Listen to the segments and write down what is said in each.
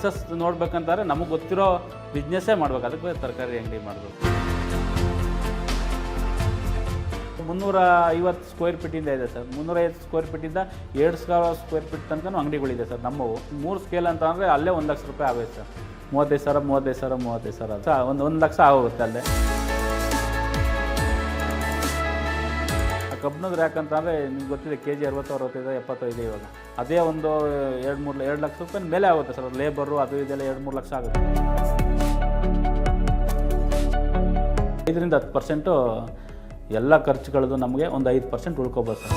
Success ನೋಡ್ಬೇಕಂತಾರೆ ನಮಗೆ ಗೊತ್ತಿರೋ ಬಿಸ್ನೆಸ್ಸೇ ಮಾಡ್ಬೇಕು. ಅದಕ್ಕೆ ತರಕಾರಿ ಅಂಗಡಿ ಮಾಡಬೇಕು. ಮುನ್ನೂರ ಐವತ್ತು ಸ್ಕ್ವೇರ್ ಫೀಟಿಂದ ಇದೆ ಸರ್. ಮುನ್ನೂರೈವತ್ತು ಸ್ಕ್ವೇರ್ ಫೀಟಿಂದ ಎರಡು ಸಾವಿರ ಸ್ಕ್ವೇರ್ ಫೀಟ್ ತನಕನೂ ಅಂಗಡಿಗಳಿದೆ ಸರ್ ನಮ್ಮವು. ಮೂರು ಸ್ಕೇಲ್ ಅಂತ ಅಂದರೆ ಅಲ್ಲೇ ಒಂದು ಲಕ್ಷ ರೂಪಾಯಿ ಆಗುತ್ತೆ ಸರ್. ಮೂವತ್ತೈದು ಸಾವಿರ ಮೂವತ್ತೈದು ಸಾವಿರ ಮೂವತ್ತೈದು ಸಾವಿರ ಒಂದು ಒಂದು ಲಕ್ಷ ಆಗುತ್ತೆ ಅಲ್ಲೇ. ಕಬ್ಬಣದ ಯಾಕಂತಂದರೆ ನಿಮ್ಗೆ ಗೊತ್ತಿದೆ ಕೆ ಜಿ ಅರವತ್ತು ಅರವತ್ತೈದು ಎಪ್ಪತ್ತೈದು ಇವಾಗ. ಅದೇ ಒಂದು, ಎರಡು ಮೂರು, ಎರಡು ಲಕ್ಷ ರೂಪಾಯಿ ಮೇಲೆ ಆಗುತ್ತೆ ಸರ್. ಲೇಬರು ಅದು ಇದೆಲ್ಲ ಎರಡು ಮೂರು ಲಕ್ಷ ಆಗುತ್ತೆ. ಐದರಿಂದ ಹತ್ತು ಪರ್ಸೆಂಟು ಎಲ್ಲ ಖರ್ಚುಗಳದ್ದು ನಮಗೆ ಒಂದು ಐದು ಪರ್ಸೆಂಟ್ ಉಳ್ಕೊಬೋದು ಸರ್.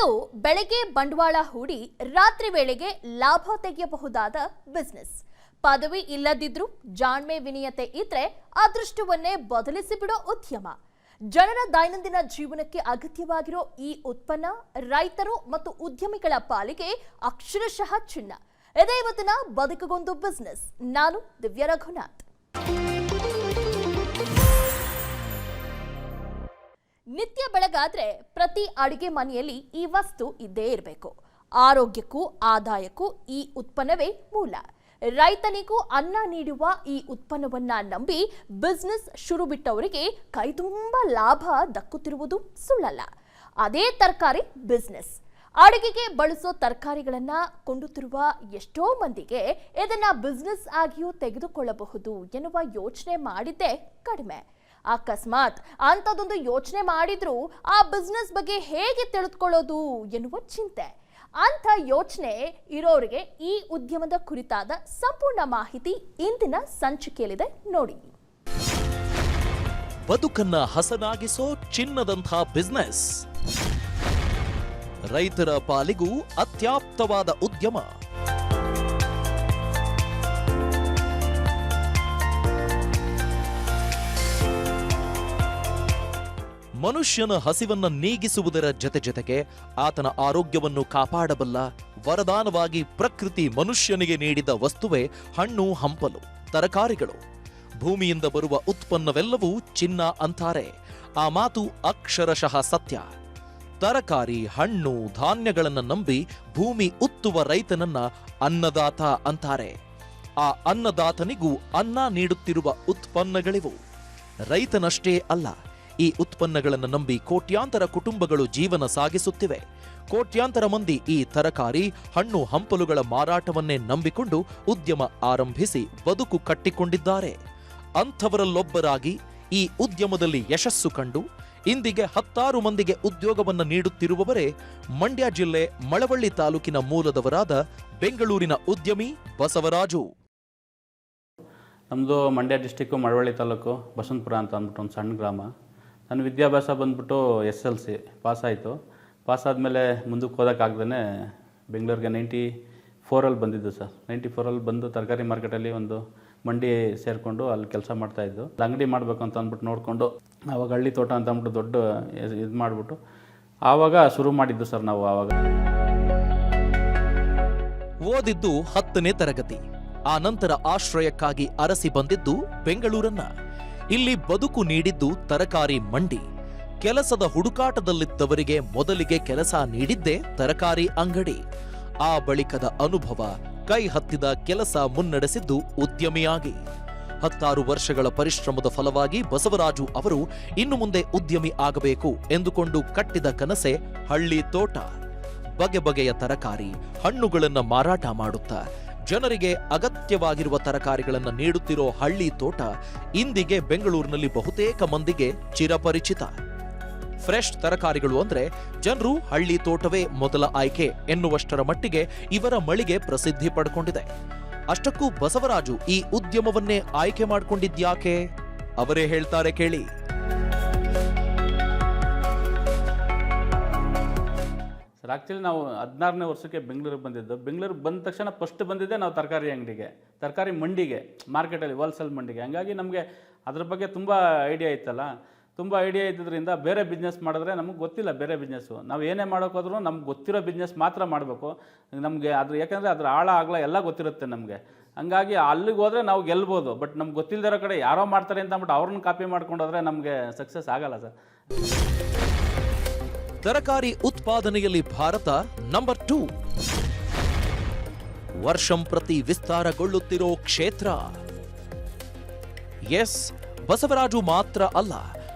ಇದು ಬೆಳಗ್ಗೆ ಬಂಡವಾಳ ಹೂಡಿ ರಾತ್ರಿ ವೇಳೆಗೆ ಲಾಭ ತೆಗೆಯಬಹುದಾದ ಬಿಸ್ನೆಸ್ ಪದವಿ ಇಲ್ಲದಿದ್ರೂ ಜಾಣ್ಮೆ ವಿನಯತೆ ಇದ್ರೆ ಅದೃಷ್ಟವನ್ನೇ ಬದಲಿಸಿಬಿಡೋ ಉದ್ಯಮ. ಜನರ ದೈನಂದಿನ ಜೀವನಕ್ಕೆ ಅಗತ್ಯವಾಗಿರೋ ಈ ಉತ್ಪನ್ನ ರೈತರು ಮತ್ತು ಉದ್ಯಮಿಗಳ ಪಾಲಿಗೆ ಅಕ್ಷರಶಃ ಚಿನ್ನ. ಇದೇ ಇವತ್ತಿನ ಬದುಕಗೊಂದು ಬಿಸ್ನೆಸ್ ನಾನು ದಿವ್ಯ ರಘುನಾಥ್. ನಿತ್ಯ ಬೆಳಗಾದ್ರೆ ಪ್ರತಿ ಅಡುಗೆ ಮನೆಯಲ್ಲಿ ಈ ವಸ್ತು ಇದ್ದೇ ಇರಬೇಕು. ಆರೋಗ್ಯಕ್ಕೂ, ಆದಾಯಕ್ಕೂ ಈ ಉತ್ಪನ್ನವೇ ಮೂಲ. ರೈತನಿಗೂ ಅನ್ನ ನೀಡುವ ಈ ಉತ್ಪನ್ನವನ್ನ ನಂಬಿ ಬಿಸ್ನೆಸ್ ಶುರು ಬಿಟ್ಟವರಿಗೆ ಕೈ ತುಂಬ ಲಾಭ ದಕ್ಕುತ್ತಿರುವುದು ಸುಳ್ಳಲ್ಲ. ಅದೇ ತರಕಾರಿ ಬಿಸ್ನೆಸ್. ಅಡುಗೆಗೆ ಬಳಸೋ ತರಕಾರಿಗಳನ್ನ ಕೊಂಡುತ್ತಿರುವ ಎಷ್ಟೋ ಮಂದಿಗೆ ಇದನ್ನ ಬಿಸ್ನೆಸ್ ಆಗಿಯೂ ತೆಗೆದುಕೊಳ್ಳಬಹುದು ಎನ್ನುವ ಯೋಚನೆ ಮಾಡಿದ್ದೇ ಕಡಿಮೆ. ಅಕಸ್ಮಾತ್ ಅಂಥದ್ದೊಂದು ಯೋಚನೆ ಮಾಡಿದ್ರು ಆ ಬಿಸ್ನೆಸ್ ಬಗ್ಗೆ ಹೇಗೆ ತಿಳಿದುಕೊಳ್ಳೋದು ಎನ್ನುವ ಚಿಂತೆ. ಅಂಥ ಯೋಚನೆ ಇರೋರಿಗೆ ಈ ಉದ್ಯಮದ ಕುರಿತಾದ ಸಂಪೂರ್ಣ ಮಾಹಿತಿ ಇಂದಿನ ಸಂಚಿಕೆಯಲ್ಲಿದೆ ನೋಡಿ. ಬದುಕನ್ನ ಹಸನಾಗಿಸೋ ಚಿನ್ನದಂಥ ಬಿಸ್ನೆಸ್ ರೈತರ ಪಾಲಿಗೂ ಅತ್ಯಾಪ್ತವಾದ ಉದ್ಯಮ. ಮನುಷ್ಯನ ಹಸಿವನ್ನ ನೀಗಿಸುವುದರ ಜತೆ ಜೊತೆಗೆ ಆತನ ಆರೋಗ್ಯವನ್ನು ಕಾಪಾಡಬಲ್ಲ ವರದಾನವಾಗಿ ಪ್ರಕೃತಿ ಮನುಷ್ಯನಿಗೆ ನೀಡಿದ ವಸ್ತುವೇ ಹಣ್ಣು, ಹಂಪಲು, ತರಕಾರಿಗಳು. ಭೂಮಿಯಿಂದ ಬರುವ ಉತ್ಪನ್ನವೆಲ್ಲವೂ ಚಿನ್ನ ಅಂತಾರೆ. ಆ ಮಾತು ಅಕ್ಷರಶಃ ಸತ್ಯ. ತರಕಾರಿ, ಹಣ್ಣು, ಧಾನ್ಯಗಳನ್ನು ನಂಬಿ ಭೂಮಿ ಉತ್ತುವ ರೈತನನ್ನ ಅನ್ನದಾತ ಅಂತಾರೆ. ಆ ಅನ್ನದಾತನಿಗೂ ಅನ್ನ ನೀಡುತ್ತಿರುವ ಉತ್ಪನ್ನಗಳಿವು. ರೈತನಷ್ಟೇ ಅಲ್ಲ ಈ ಉತ್ಪನ್ನಗಳನ್ನು ನಂಬಿ ಕೋಟ್ಯಾಂತರ ಕುಟುಂಬಗಳು ಜೀವನ ಸಾಗಿಸುತ್ತಿವೆ. ಕೋಟ್ಯಾಂತರ ಮಂದಿ ಈ ತರಕಾರಿ, ಹಣ್ಣು, ಹಂಪಲುಗಳ ಮಾರಾಟವನ್ನೇ ನಂಬಿಕೊಂಡು ಉದ್ಯಮ ಆರಂಭಿಸಿ ಬದುಕು ಕಟ್ಟಿಕೊಂಡಿದ್ದಾರೆ. ಅಂಥವರಲ್ಲೊಬ್ಬರಾಗಿ ಈ ಉದ್ಯಮದಲ್ಲಿ ಯಶಸ್ಸು ಕಂಡು ಇಂದಿಗೆ ಹತ್ತಾರು ಮಂದಿಗೆ ಉದ್ಯೋಗವನ್ನು ನೀಡುತ್ತಿರುವವರೇ ಮಂಡ್ಯ ಜಿಲ್ಲೆ ಮಳವಳ್ಳಿ ತಾಲೂಕಿನ ಮೂಲದವರಾದ ಬೆಂಗಳೂರಿನ ಉದ್ಯಮಿ ಬಸವರಾಜು. ನಮ್ಮದು ಮಂಡ್ಯ ಡಿಸ್ಟಿಕ್ಕು ಮಳವಳ್ಳಿ ತಾಲೂಕು ಬಸವಂತಪುರ ಅಂತ ಅಂದ್ಬಿಟ್ಟು ಒಂದು ಸಣ್ಣ ಗ್ರಾಮ. ನನ್ನ ವಿದ್ಯಾಭ್ಯಾಸ ಬಂದ್ಬಿಟ್ಟು ಎಸ್ ಎಲ್ ಸಿ ಪಾಸಾಯಿತು. ಪಾಸಾದಮೇಲೆ ಪಾಸ್ ಮುಂದಕ್ಕೆ ಹೋಗೋಕ್ಕಾಗ್ದೇ ಬೆಂಗಳೂರಿಗೆ ನೈಂಟಿ ಫೋರಲ್ಲಿ ಬಂದಿದ್ದು ಸರ್. ನೈಂಟಿ ಫೋರಲ್ಲಿ ಬಂದು ತರಕಾರಿ ಮಾರ್ಕೆಟಲ್ಲಿ ಒಂದು ಮಂಡಿ ಸೇರಿಕೊಂಡು ಅಲ್ಲಿ ಕೆಲಸ ಮಾಡ್ತಾಯಿದ್ದು ಅಂಗಡಿ ಮಾಡಬೇಕು ಅಂತ ಅಂದ್ಬಿಟ್ಟು ನೋಡಿಕೊಂಡು ಆವಾಗ ಹಳ್ಳಿ ತೋಟ ಅಂತ ಅಂದ್ಬಿಟ್ಟು ದೊಡ್ಡ ಇದು ಮಾಡಿಬಿಟ್ಟು ಆವಾಗ ಶುರು ಮಾಡಿದ್ದು ಸರ್ ನಾವು ಆವಾಗ. ಓದಿದ್ದು ಹತ್ತನೇ ತರಗತಿ. ಆ ನಂತರ ಆಶ್ರಯಕ್ಕಾಗಿ ಅರಸಿ ಬಂದಿದ್ದು ಬೆಂಗಳೂರನ್ನ. ಇಲ್ಲಿ ಬದುಕು ನೀಡಿದ್ದು ತರಕಾರಿ ಮಂಡಿ. ಕೆಲಸದ ಹುಡುಕಾಟದಲ್ಲಿದ್ದವರಿಗೆ ಮೊದಲಿಗೆ ಕೆಲಸ ನೀಡಿದ್ದೇ ತರಕಾರಿ ಅಂಗಡಿ. ಆ ಬಳಿಕದ ಅನುಭವ ಕೈ ಹತ್ತಿದ ಕೆಲಸ ಮುನ್ನಡೆಸಿದ್ದು ಉದ್ಯಮಿಯಾಗಿ. ಹತ್ತಾರು ವರ್ಷಗಳ ಪರಿಶ್ರಮದ ಫಲವಾಗಿ ಬಸವರಾಜು ಅವರು ಇನ್ನು ಮುಂದೆ ಉದ್ಯಮಿ ಆಗಬೇಕು ಎಂದುಕೊಂಡು ಕಟ್ಟಿದ ಕನಸೆ ಹಳ್ಳಿ ತೋಟ. ಬಗೆ ಬಗೆಯ ತರಕಾರಿ, ಹಣ್ಣುಗಳನ್ನು ಮಾರಾಟ ಮಾಡುತ್ತಾ ಜನರಿಗೆ ಅಗತ್ಯವಾಗಿರುವ ತರಕಾರಿಗಳನ್ನು ನೀಡುತ್ತಿರೋ ಹಳ್ಳಿ ತೋಟ ಇಂದಿಗೆ ಬೆಂಗಳೂರಿನಲ್ಲಿ ಬಹುತೇಕ ಮಂದಿಗೆ ಚಿರಪರಿಚಿತ. ಫ್ರೆಶ್ ತರಕಾರಿಗಳು ಅಂದ್ರೆ ಜನರು ಹಳ್ಳಿ ತೋಟವೇ ಮೊದಲ ಆಯ್ಕೆ ಎನ್ನುವಷ್ಟರ ಮಟ್ಟಿಗೆ ಇವರ ಮಳಿಗೆ ಪ್ರಸಿದ್ಧಿ ಪಡ್ಕೊಂಡಿದೆ. ಅಷ್ಟಕ್ಕೂ ಬಸವರಾಜು ಈ ಉದ್ಯಮವನ್ನೇ ಆಯ್ಕೆ ಮಾಡಿಕೊಂಡಿದ್ಯಾಕೆ? ಅವರೇ ಹೇಳ್ತಾರೆ ಕೇಳಿ. ಸರ್ ಆ್ಯಕ್ಚುಲಿ ನಾವು ಹದಿನಾರನೇ ವರ್ಷಕ್ಕೆ ಬೆಂಗಳೂರಿಗೆ ಬಂದಿದ್ದು. ಬೆಂಗಳೂರಿಗೆ ಬಂದ ತಕ್ಷಣ ಫಸ್ಟ್ ಬಂದಿದ್ದೆ ನಾವು ತರಕಾರಿ ಅಂಗಡಿಗೆ, ತರಕಾರಿ ಮಂಡಿಗೆ ಮಾರ್ಕೆಟಲ್ಲಿ ಹೋಲ್ಸೇಲ್ ಮಂಡಿಗೆ. ಹಂಗಾಗಿ ನಮಗೆ ಅದ್ರ ಬಗ್ಗೆ ತುಂಬ ಐಡಿಯಾ ಇತ್ತಲ್ಲ. ತುಂಬ ಐಡಿಯಾ ಇದ್ದಿದ್ದರಿಂದ ಬೇರೆ ಬಿಸ್ನೆಸ್ ಮಾಡಿದ್ರೆ ನಮಗೆ ಗೊತ್ತಿಲ್ಲ ಬೇರೆ ಬಿಸ್ನೆಸ್ಸು ನಾವು ಏನೇ ಮಾಡೋಕ್ಕಾದ್ರೂ ನಮ್ಗೆ ಗೊತ್ತಿರೋ ಬಿಸ್ನೆಸ್ ಮಾತ್ರ ಮಾಡಬೇಕು. ನಮಗೆ ಅದ್ರ, ಯಾಕೆಂದರೆ ಅದ್ರ ಆಳ, ಆಗಲ ಎಲ್ಲ ಗೊತ್ತಿರುತ್ತೆ ನಮಗೆ. ಹಂಗಾಗಿ ಅಲ್ಲಿಗೆ ಹೋದರೆ ನಾವು ಗೆಲ್ಬೋದು. ಬಟ್ ನಮ್ಗೆ ಗೊತ್ತಿಲ್ಲದಿರೋ ಕಡೆ ಯಾರೋ ಮಾಡ್ತಾರೆ ಅಂತ ಅಂದ್ಬಿಟ್ಟು ಅವ್ರನ್ನ ಕಾಪಿ ಮಾಡ್ಕೊಂಡೋದ್ರೆ ನಮಗೆ ಸಕ್ಸಸ್ ಆಗಲ್ಲ ಸರ್. ತರಕಾರಿ ಉತ್ಪಾದನೆಯಲ್ಲಿ ಭಾರತ ನಂಬರ್ ಟೂ ವರ್ಷಂ ಪ್ರತಿ ವಿಸ್ತಾರಗೊಳ್ಳುತ್ತಿರೋ ಕ್ಷೇತ್ರ. ಎಸ್ ಬಸವರಾಜು ಮಾತ್ರ ಅಲ್ಲ,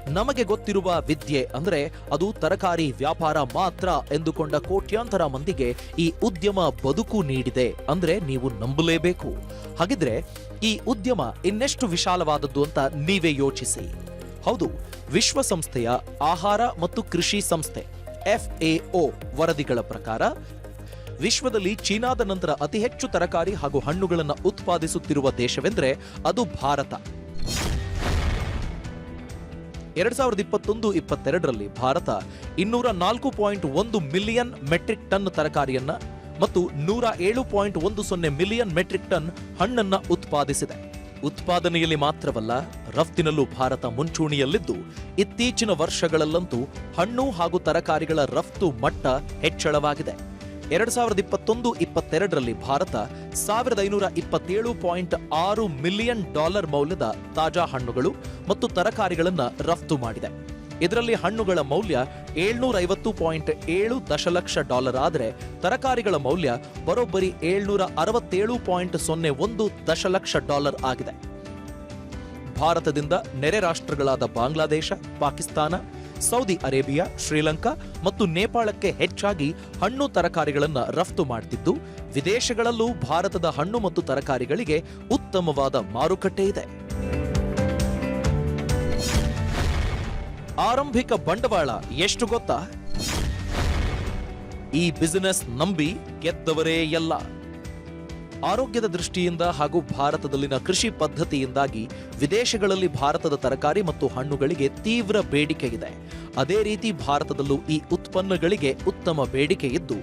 ನಮಗೆ ಗೊತ್ತಿರುವ ವಿದ್ಯೆ ಅಂದ್ರೆ ಅದು ತರಕಾರಿ ವ್ಯಾಪಾರ ಮಾತ್ರ ಎಂದುಕೊಂಡ ಕೋಟ್ಯಾಂತರ ಮಂದಿಗೆ ಈ ಉದ್ಯಮ ಬದುಕು ನೀಡಿದೆ ಅಂದ್ರೆ ನೀವು ನಂಬಲೇಬೇಕು. ಹಾಗಿದ್ರೆ ಈ ಉದ್ಯಮ ಇನ್ನೆಷ್ಟು ವಿಶಾಲವಾದದ್ದು ಅಂತ ನೀವೇ ಯೋಚಿಸಿ. ಹೌದು, ವಿಶ್ವಸಂಸ್ಥೆಯ ಆಹಾರ ಮತ್ತು ಕೃಷಿ ಸಂಸ್ಥೆ ಎಫ್ಎಒ ವರದಿಗಳ ಪ್ರಕಾರ, ವಿಶ್ವದಲ್ಲಿ ಚೀನಾದ ನಂತರ ಅತಿ ಹೆಚ್ಚು ತರಕಾರಿ ಹಾಗೂ ಹಣ್ಣುಗಳನ್ನು ಉತ್ಪಾದಿಸುತ್ತಿರುವ ದೇಶವೆಂದರೆ ಅದು ಭಾರತ. ಎರಡ್ ಸಾವಿರದ ಇಪ್ಪತ್ತೊಂದು ಇಪ್ಪತ್ತೆರಡರಲ್ಲಿ ಭಾರತ ಇನ್ನೂರ ನಾಲ್ಕು ಪಾಯಿಂಟ್ ಒಂದು ಮಿಲಿಯನ್ ಮೆಟ್ರಿಕ್ ಟನ್ ತರಕಾರಿಯನ್ನ ಮತ್ತು ನೂರ ಏಳು ಪಾಯಿಂಟ್ ಒಂದು ಸೊನ್ನೆ ಮಿಲಿಯನ್ ಮೆಟ್ರಿಕ್ ಟನ್ ಹಣ್ಣನ್ನ ಉತ್ಪಾದಿಸಿದೆ. ಉತ್ಪಾದನೆಯಲ್ಲಿ ಮಾತ್ರವಲ್ಲ, ರಫ್ತಿನಲ್ಲೂ ಭಾರತ ಮುಂಚೂಣಿಯಲ್ಲಿದ್ದು, ಇತ್ತೀಚಿನ ವರ್ಷಗಳಲ್ಲಂತೂ ಹಣ್ಣು ಹಾಗೂ ತರಕಾರಿಗಳ ರಫ್ತು ಮಟ್ಟ ಹೆಚ್ಚಳವಾಗಿದೆ. ಎರಡ್ ಸಾವಿರದ ಇಪ್ಪತ್ತೊಂದು ಇಪ್ಪತ್ತೆರಡರಲ್ಲಿ ಭಾರತ ಸಾವಿರದ ಐನೂರ ಇಪ್ಪತ್ತೇಳು ಪಾಯಿಂಟ್ ಆರು ಮಿಲಿಯನ್ ಡಾಲರ್ ಮೌಲ್ಯದ ತಾಜಾ ಹಣ್ಣುಗಳು ಮತ್ತು ತರಕಾರಿಗಳನ್ನು ರಫ್ತು ಮಾಡಿದೆ. ಇದರಲ್ಲಿ ಹಣ್ಣುಗಳ ಮೌಲ್ಯ ಏಳ್ನೂರ ಐವತ್ತು ಪಾಯಿಂಟ್ ಏಳು ದಶಲಕ್ಷ ಡಾಲರ್ ಆದರೆ ತರಕಾರಿಗಳ ಮೌಲ್ಯ ಬರೋಬ್ಬರಿ ಏಳ್ನೂರ ಅರವತ್ತೇಳು ಪಾಯಿಂಟ್ ಸೊನ್ನೆ ಒಂದು ದಶಲಕ್ಷ ಡಾಲರ್ ಆಗಿದೆ. ಭಾರತದಿಂದ ನೆರೆ ರಾಷ್ಟ್ರಗಳಾದ ಬಾಂಗ್ಲಾದೇಶ, ಪಾಕಿಸ್ತಾನ, ಸೌದಿ ಅರೇಬಿಯಾ, ಶ್ರೀಲಂಕಾ ಮತ್ತು ನೇಪಾಳಕ್ಕೆ ಹೆಚ್ಚಾಗಿ ಹಣ್ಣು ತರಕಾರಿಗಳನ್ನು ರಫ್ತು ಮಾಡ್ತಿದ್ದು, ವಿದೇಶಗಳಲ್ಲೂ ಭಾರತದ ಹಣ್ಣು ಮತ್ತು ತರಕಾರಿಗಳಿಗೆ ಉತ್ತಮವಾದ ಮಾರುಕಟ್ಟೆ ಇದೆ. ಆರಂಭಿಕ ಬಂಡವಾಳ ಎಷ್ಟು ಗೊತ್ತಾ? ಈ ಬಿಸಿನೆಸ್ ನಂಬಿ ಗೆದ್ದವರೇ ಎಲ್ಲ. ಆರೋಗ್ಯದ ದೃಷ್ಟಿಯಿಂದ ಹಾಗೂ ಭಾರತದಲ್ಲಿನ ಕೃಷಿ ಪದ್ಧತಿಯಿಂದಾಗಿ ವಿದೇಶಗಳಲ್ಲಿ ಭಾರತದ ತರಕಾರಿ ಮತ್ತು ಹಣ್ಣುಗಳಿಗೆ ತೀವ್ರ ಬೇಡಿಕೆ ಇದೆ ಅದೇ ರೀತಿ ಭಾರತದಲ್ಲೂ ಈ ಉತ್ಪನ್ನಗಳಿಗೆ ಉತ್ತಮ ಬೇಡಿಕೆ ಇದ್ದು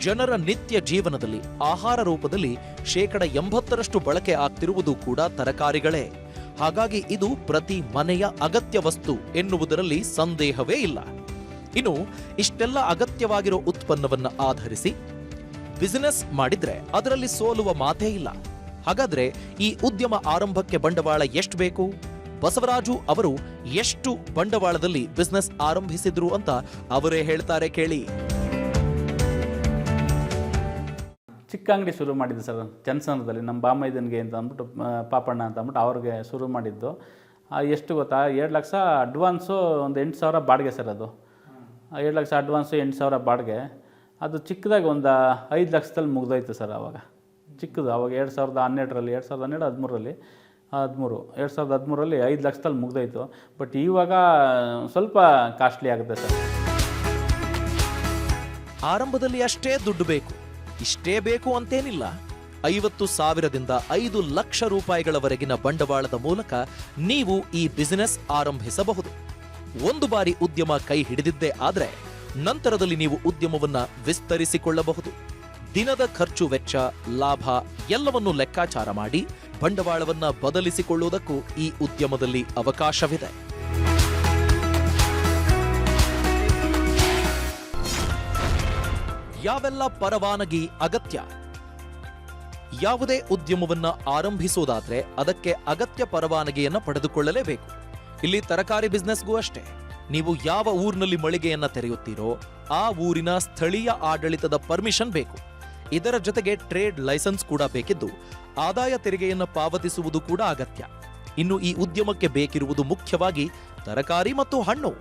ಜನರ ನಿತ್ಯ ಜೀವನದಲ್ಲಿ, ಆಹಾರ ರೂಪದಲ್ಲಿ ಶೇಕಡ ಎಂಬತ್ತರಷ್ಟು ಬಳಕೆ ಆಗ್ತಿರುವುದು ಕೂಡ ತರಕಾರಿಗಳೇ. ಹಾಗಾಗಿ ಇದು ಪ್ರತಿ ಮನೆಯ ಅಗತ್ಯ ವಸ್ತು ಎನ್ನುವುದರಲ್ಲಿ ಸಂದೇಹವೇ ಇಲ್ಲ. ಇನ್ನು ಇಷ್ಟೆಲ್ಲ ಅಗತ್ಯವಾಗಿರೋ ಉತ್ಪನ್ನವನ್ನ ಆಧರಿಸಿ ಬಿಸಿನೆಸ್ ಮಾಡಿದ್ರೆ ಅದರಲ್ಲಿ ಸೋಲುವ ಮಾತೇ ಇಲ್ಲ. ಹಾಗಾದ್ರೆ ಈ ಉದ್ಯಮ ಆರಂಭಕ್ಕೆ ಬಂಡವಾಳ ಎಷ್ಟು ಬೇಕು? ಬಸವರಾಜು ಅವರು ಎಷ್ಟು ಬಂಡವಾಳದಲ್ಲಿ ಬಿಸ್ನೆಸ್ ಆರಂಭಿಸಿದ್ರು ಅಂತ ಅವರೇ ಹೇಳ್ತಾರೆ ಕೇಳಿ. ಚಿಕ್ಕ ಅಂಗಡಿ ಶುರು ಮಾಡಿದ್ದು ಸರ್ ಚನ್ಸನದಲ್ಲಿ ನಮ್ಮ ಬಾಮೈದನ್ಗೆ ಅಂತ ಅಂದ್ಬಿಟ್ಟು ಪಾಪಣ್ಣ ಅಂತ ಅಂದ್ಬಿಟ್ಟು ಅವ್ರಿಗೆ ಶುರು ಮಾಡಿದ್ದು. ಎಷ್ಟು ಗೊತ್ತಾ, ಎರಡು ಲಕ್ಷ ಅಡ್ವಾನ್ಸು ಒಂದು ಎಂಟು ಸಾವಿರ ಬಾಡಿಗೆ ಸರ್ ಅದು. ಎರಡು ಲಕ್ಷ ಅಡ್ವಾನ್ಸು ಎಂಟು ಸಾವಿರ ಬಾಡಿಗೆ. ಅದು ಚಿಕ್ಕದಾಗಿ ಒಂದು ಐದು ಲಕ್ಷದಲ್ಲಿ ಮುಗ್ದೋಯ್ತು ಸರ್ ಆವಾಗ ಚಿಕ್ಕದು, ಅವಾಗ ಎರಡು ಸಾವಿರದ ಹನ್ನೆರಡರಲ್ಲಿ, ಎರಡು ಸಾವಿರದ ಹನ್ನೆರಡು ಹದಿಮೂರರಲ್ಲಿ, ಹದಿಮೂರು, ಎರಡು ಸಾವಿರದ ಹದಿಮೂರರಲ್ಲಿ ಐದು ಲಕ್ಷದಲ್ಲಿ ಮುಗ್ದೋಯ್ತು. ಬಟ್ ಇವಾಗ ಸ್ವಲ್ಪ ಕಾಸ್ಟ್ಲಿ ಆಗುತ್ತೆ ಸರ್. ಆರಂಭದಲ್ಲಿ ಅಷ್ಟೇ ದುಡ್ಡು ಬೇಕು. ಇಷ್ಟೇ ಬೇಕು ಅಂತೇನಿಲ್ಲ. ಐವತ್ತು ಸಾವಿರದಿಂದ ಐದು ಲಕ್ಷ ರೂಪಾಯಿಗಳವರೆಗಿನ ಬಂಡವಾಳದ ಮೂಲಕ ನೀವು ಈ ಬಿಸಿನೆಸ್ ಆರಂಭಿಸಬಹುದು. ಒಂದು ಬಾರಿ ಉದ್ಯಮ ಕೈ ಹಿಡಿದಿದ್ದೇ ಆದರೆ ನಂತರದಲ್ಲಿ ನೀವು ಉದ್ಯಮವನ್ನ ವಿಸ್ತರಿಸಿಕೊಳ್ಳಬಹುದು. ದಿನದ ಖರ್ಚು ವೆಚ್ಚ, ಲಾಭ ಎಲ್ಲವನ್ನು ಲೆಕ್ಕಾಚಾರ ಮಾಡಿ ಬಂಡವಾಳವನ್ನ ಬದಲಿಸಿಕೊಳ್ಳುವುದಕ್ಕೂ ಈ ಉದ್ಯಮದಲ್ಲಿ ಅವಕಾಶವಿದೆ. ಯಾವೆಲ್ಲ ಪರವಾನಗಿ ಅಗತ್ಯ? ಯಾವುದೇ ಉದ್ಯಮವನ್ನು ಆರಂಭಿಸೋದಾದ್ರೆ ಅದಕ್ಕೆ ಅಗತ್ಯ ಪರವಾನಗಿಯನ್ನು ಪಡೆದುಕೊಳ್ಳಲೇಬೇಕು. ಇಲ್ಲಿ ತರಕಾರಿ ಬಿಸ್ನೆಸ್ಗೂ ಅಷ್ಟೇ. ನೀವು ಯಾವ ಊರಿನಲ್ಲಿ ಮಳಿಗೆಯನ್ನು ತೆರೆಯುತ್ತೀರೋ ಆ ಊರಿನ ಸ್ಥಳೀಯ ಆಡಳಿತದ ಪರ್ಮಿಷನ್ ಬೇಕು. ಇದರ ಜೊತೆಗೆ ಟ್ರೇಡ್ ಲೈಸೆನ್ಸ್ ಕೂಡ ಬೇಕಿದ್ದು ಆದಾಯ ತೆರಿಗೆಯನ್ನು ಪಾವತಿಸುವುದು ಕೂಡ ಅಗತ್ಯ. ಇನ್ನು ಈ ಉದ್ಯಮಕ್ಕೆ ಬೇಕಿರುವುದು ಮುಖ್ಯವಾಗಿ ತರಕಾರಿ ಮತ್ತು ಹಣ್ಣು.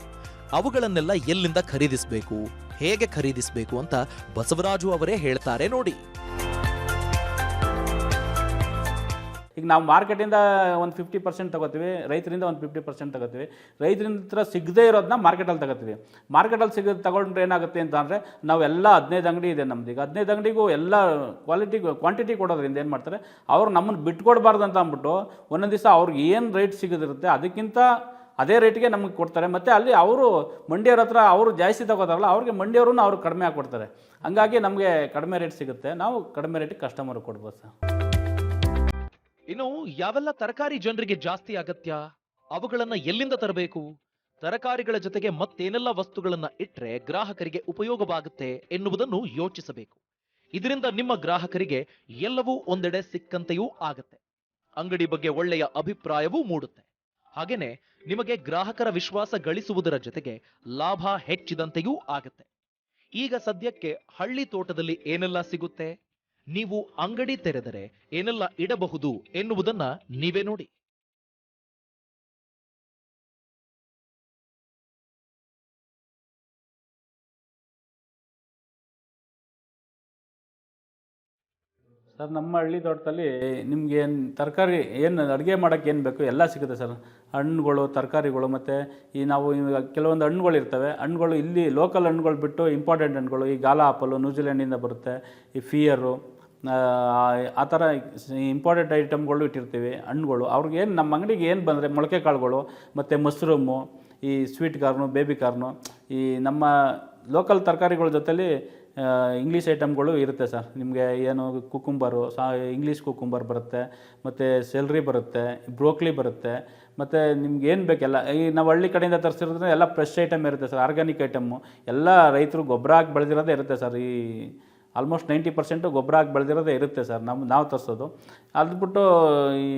ಅವುಗಳನ್ನೆಲ್ಲ ಎಲ್ಲಿಂದ ಖರೀದಿಸಬೇಕು? ಹೇಗೆ ಖರೀದಿಸಬೇಕು ಅಂತ ಬಸವರಾಜು ಅವರೇ ಹೇಳ್ತಾರೆ ನೋಡಿ. ಈಗ ನಾವು ಮಾರ್ಕೆಟಿಂದ ಒಂದು ಫಿಫ್ಟಿ ಪರ್ಸೆಂಟ್ ತಗೋತೀವಿ, ರೈತರಿಂದ ಒಂದು ಫಿಫ್ಟಿ ಪರ್ಸೆಂಟ್ ತಗೋತೀವಿ. ರೈತರಿಂದ ಹತ್ರ ಸಿಗದೇ ಇರೋದನ್ನ ಮಾರ್ಕೆಟಲ್ಲಿ ತಗೋತೀವಿ. ಮಾರ್ಕೆಟಲ್ಲಿ ಸಿಗೋದು ತಗೊಂಡ್ರೆ ಏನಾಗುತ್ತೆ ಅಂತ ಅಂದರೆ ನಾವೆಲ್ಲ ಹದಿನೈದು ಅಂಗಡಿ ಇದೆ ನಮ್ದು. ಈಗ ಹದಿನೈದು ಅಂಗಡಿಗೂ ಎಲ್ಲ ಕ್ವಾಲಿಟಿ ಕ್ವಾಂಟಿಟಿ ಕೊಡೋದ್ರಿಂದ ಏನು ಮಾಡ್ತಾರೆ, ಅವ್ರು ನಮ್ಮನ್ನು ಬಿಟ್ಕೊಡ್ಬಾರ್ದು ಅಂತ ಅಂದ್ಬಿಟ್ಟು ಒಂದೊಂದು ದಿವಸ ಅವ್ರಿಗೆ ಏನು ರೇಟ್ ಸಿಗೋದಿರುತ್ತೆ, ಅದಕ್ಕಿಂತ ಅದೇ ರೇಟ್ಗೆ ನಮಗೆ ಕೊಡ್ತಾರೆ. ಮತ್ತು ಅಲ್ಲಿ ಅವರು ಮಂಡಿಯವ್ರ ಹತ್ರ ಅವರು ಜಾಸ್ತಿ ತಗೋತಾರಲ್ಲ, ಅವ್ರಿಗೆ ಮಂಡಿಯವರು ಅವ್ರು ಕಡಿಮೆ ಹಾಕ್ಕೊಡ್ತಾರೆ ಹಂಗಾಗಿ ನಮಗೆ ಕಡಿಮೆ ರೇಟ್ ಸಿಗುತ್ತೆ. ನಾವು ಕಡಿಮೆ ರೇಟಿಗೆ ಕಸ್ಟಮರ್ ಕೊಡ್ಬೋದು ಸರ್. ಇನ್ನು ಯಾವೆಲ್ಲ ತರಕಾರಿ ಜನರಿಗೆ ಜಾಸ್ತಿ ಅಗತ್ಯ? ಅವುಗಳನ್ನು ಎಲ್ಲಿಂದ ತರಬೇಕು? ತರಕಾರಿಗಳ ಜೊತೆಗೆ ಮತ್ತೇನೆಲ್ಲ ವಸ್ತುಗಳನ್ನು ಇಟ್ಟರೆ ಗ್ರಾಹಕರಿಗೆ ಉಪಯೋಗವಾಗುತ್ತೆ ಎನ್ನುವುದನ್ನು ಯೋಚಿಸಬೇಕು. ಇದರಿಂದ ನಿಮ್ಮ ಗ್ರಾಹಕರಿಗೆ ಎಲ್ಲವೂ ಒಂದೆಡೆ ಸಿಕ್ಕಂತೆಯೂ ಆಗುತ್ತೆ. ಅಂಗಡಿ ಬಗ್ಗೆ ಒಳ್ಳೆಯ ಅಭಿಪ್ರಾಯವೂ ಮೂಡುತ್ತೆ. ಹಾಗೇನೆ ನಿಮಗೆ ಗ್ರಾಹಕರ ವಿಶ್ವಾಸ ಗಳಿಸುವುದರ ಜೊತೆಗೆ ಲಾಭ ಹೆಚ್ಚಿದಂತೆಯೂ ಆಗುತ್ತೆ. ಈಗ ಸದ್ಯಕ್ಕೆ ಹಳ್ಳಿ ತೋಟದಲ್ಲಿ ಏನೆಲ್ಲ ಸಿಗುತ್ತೆ? ನೀವು ಅಂಗಡಿ ತೆರೆದರೆ ಏನೆಲ್ಲ ಇಡಬಹುದು ಎನ್ನುವುದನ್ನ ನೀವೇ ನೋಡಿ. ಸರ್, ನಮ್ಮ ಹಳ್ಳಿ ತೋಟದಲ್ಲಿ ನಿಮ್ಗೆ ಏನು ತರಕಾರಿ ಏನು ಅಡುಗೆ ಮಾಡೋಕ್ಕೆ ಏನು ಬೇಕು? ಎಲ್ಲ ಸಿಗುತ್ತೆ ಸರ್. ಹಣ್ಣುಗಳು, ತರಕಾರಿಗಳು ಮತ್ತು ಈ ನಾವು ಕೆಲವೊಂದು ಹಣ್ಣುಗಳು ಇರ್ತವೆ. ಹಣ್ಣುಗಳು ಇಲ್ಲಿ ಲೋಕಲ್ ಹಣ್ಣುಗಳು ಬಿಟ್ಟು ಇಂಪಾರ್ಟೆಂಟ್ ಹಣ್ಣುಗಳು, ಈ ಗಾಲ ಆಪಲು ನ್ಯೂಜಿಲೆಂಡಿಂದ ಬರುತ್ತೆ. ಈ ಫಿಯರು ಆ ಥರ ಇಂಪಾರ್ಟೆಂಟ್ ಐಟಮ್ಗಳು ಇಟ್ಟಿರ್ತೀವಿ, ಹಣ್ಣುಗಳು. ಅವ್ರಿಗೆ ಏನು ನಮ್ಮ ಅಂಗಡಿಗೆ ಏನು ಬಂದರೆ ಮೊಳಕೆ ಕಾಳುಗಳು, ಮತ್ತು ಮಶ್ರೂಮು ಈ ಸ್ವೀಟ್ ಕಾರ್ನು ಬೇಬಿ ಕಾರ್ನು ಈ ನಮ್ಮ ಲೋಕಲ್ ತರಕಾರಿಗಳ ಜೊತೆಲಿ ಇಂಗ್ಲೀಷ್ ಐಟಮ್ಗಳು ಇರುತ್ತೆ ಸರ್. ನಿಮಗೆ ಏನು ಕುಕುಂಬರು ಸಾ ಇಂಗ್ಲೀಷ್ ಕುಕುಂಬರ್ ಬರುತ್ತೆ, ಮತ್ತು ಸೆಲ್ರಿ ಬರುತ್ತೆ ಬ್ರೋಕ್ಲಿ ಬರುತ್ತೆ, ಮತ್ತು ನಿಮ್ಗೆ ಏನು ಬೇಕೆಲ್ಲ ಈ ನಾವು ಹಳ್ಳಿ ಕಡೆಯಿಂದ ತರಿಸಿರೋದ್ರೆ ಎಲ್ಲ ಫ್ರೆಶ್ ಐಟಮ್ ಇರುತ್ತೆ ಸರ್ ಆರ್ಗ್ಯಾನಿಕ್ ಐಟಮ್ಮು ಎಲ್ಲ ರೈತರು ಗೊಬ್ಬರ ಹಾಕಿ ಬೆಳೆದಿರೋದೇ ಇರುತ್ತೆ ಸರ್, ಈ ಆಲ್ಮೋಸ್ಟ್ ನೈಂಟಿ ಪರ್ಸೆಂಟು ಗೊಬ್ಬರ ಹಾಕಿ ಬೆಳೆದಿರೋದೇ ಇರುತ್ತೆ ಸರ್ ನಮ್ಮ ನಾವು ತರಿಸೋದು. ಅದ್ಬಿಟ್ಟು ಈ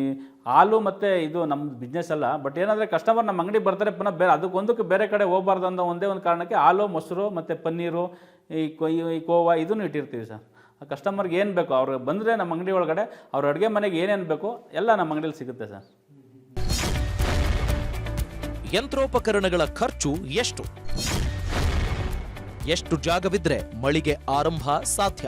ಹಾಲು ಮತ್ತು ಇದು ನಮ್ಮ ಬಿಸ್ನೆಸ್ ಅಲ್ಲ ಬಟ್ ಏನಾದರೆ ಕಸ್ಟಮರ್ ನಮ್ಮ ಅಂಗಡಿ ಬರ್ತಾರೆ ಪುನಃ ಬೇರೆ, ಅದಕ್ಕೊಂದಕ್ಕೆ ಬೇರೆ ಕಡೆ ಹೋಗ್ಬಾರ್ದು ಅನ್ನೋ ಒಂದೇ ಒಂದು ಕಾರಣಕ್ಕೆ ಹಾಲು, ಮೊಸರು ಮತ್ತು ಪನ್ನೀರು ಈ ಕೊಯ್ ಕೋವಾ ಇದನ್ನು ಇಟ್ಟಿರ್ತೀವಿ ಸರ್. ಆ ಕಸ್ಟಮರ್ಗೆ ಏನು ಬೇಕು ಅವ್ರಿಗೆ ಬಂದರೆ ನಮ್ಮ ಅಂಗಡಿ ಒಳಗಡೆ ಅವ್ರ ಅಡುಗೆ ಮನೆಗೆ ಏನೇನು ಬೇಕು ಎಲ್ಲ ನಮ್ಮ ಅಂಗಡಿಯಲ್ಲಿ ಸಿಗುತ್ತೆ ಸರ್. ಯಂತ್ರೋಪಕರಣಗಳ ಖರ್ಚು ಎಷ್ಟು? ಎಷ್ಟು ಜಾಗವಿದ್ರೆ ಮಳಿಗೆ ಆರಂಭ ಸಾಧ್ಯ?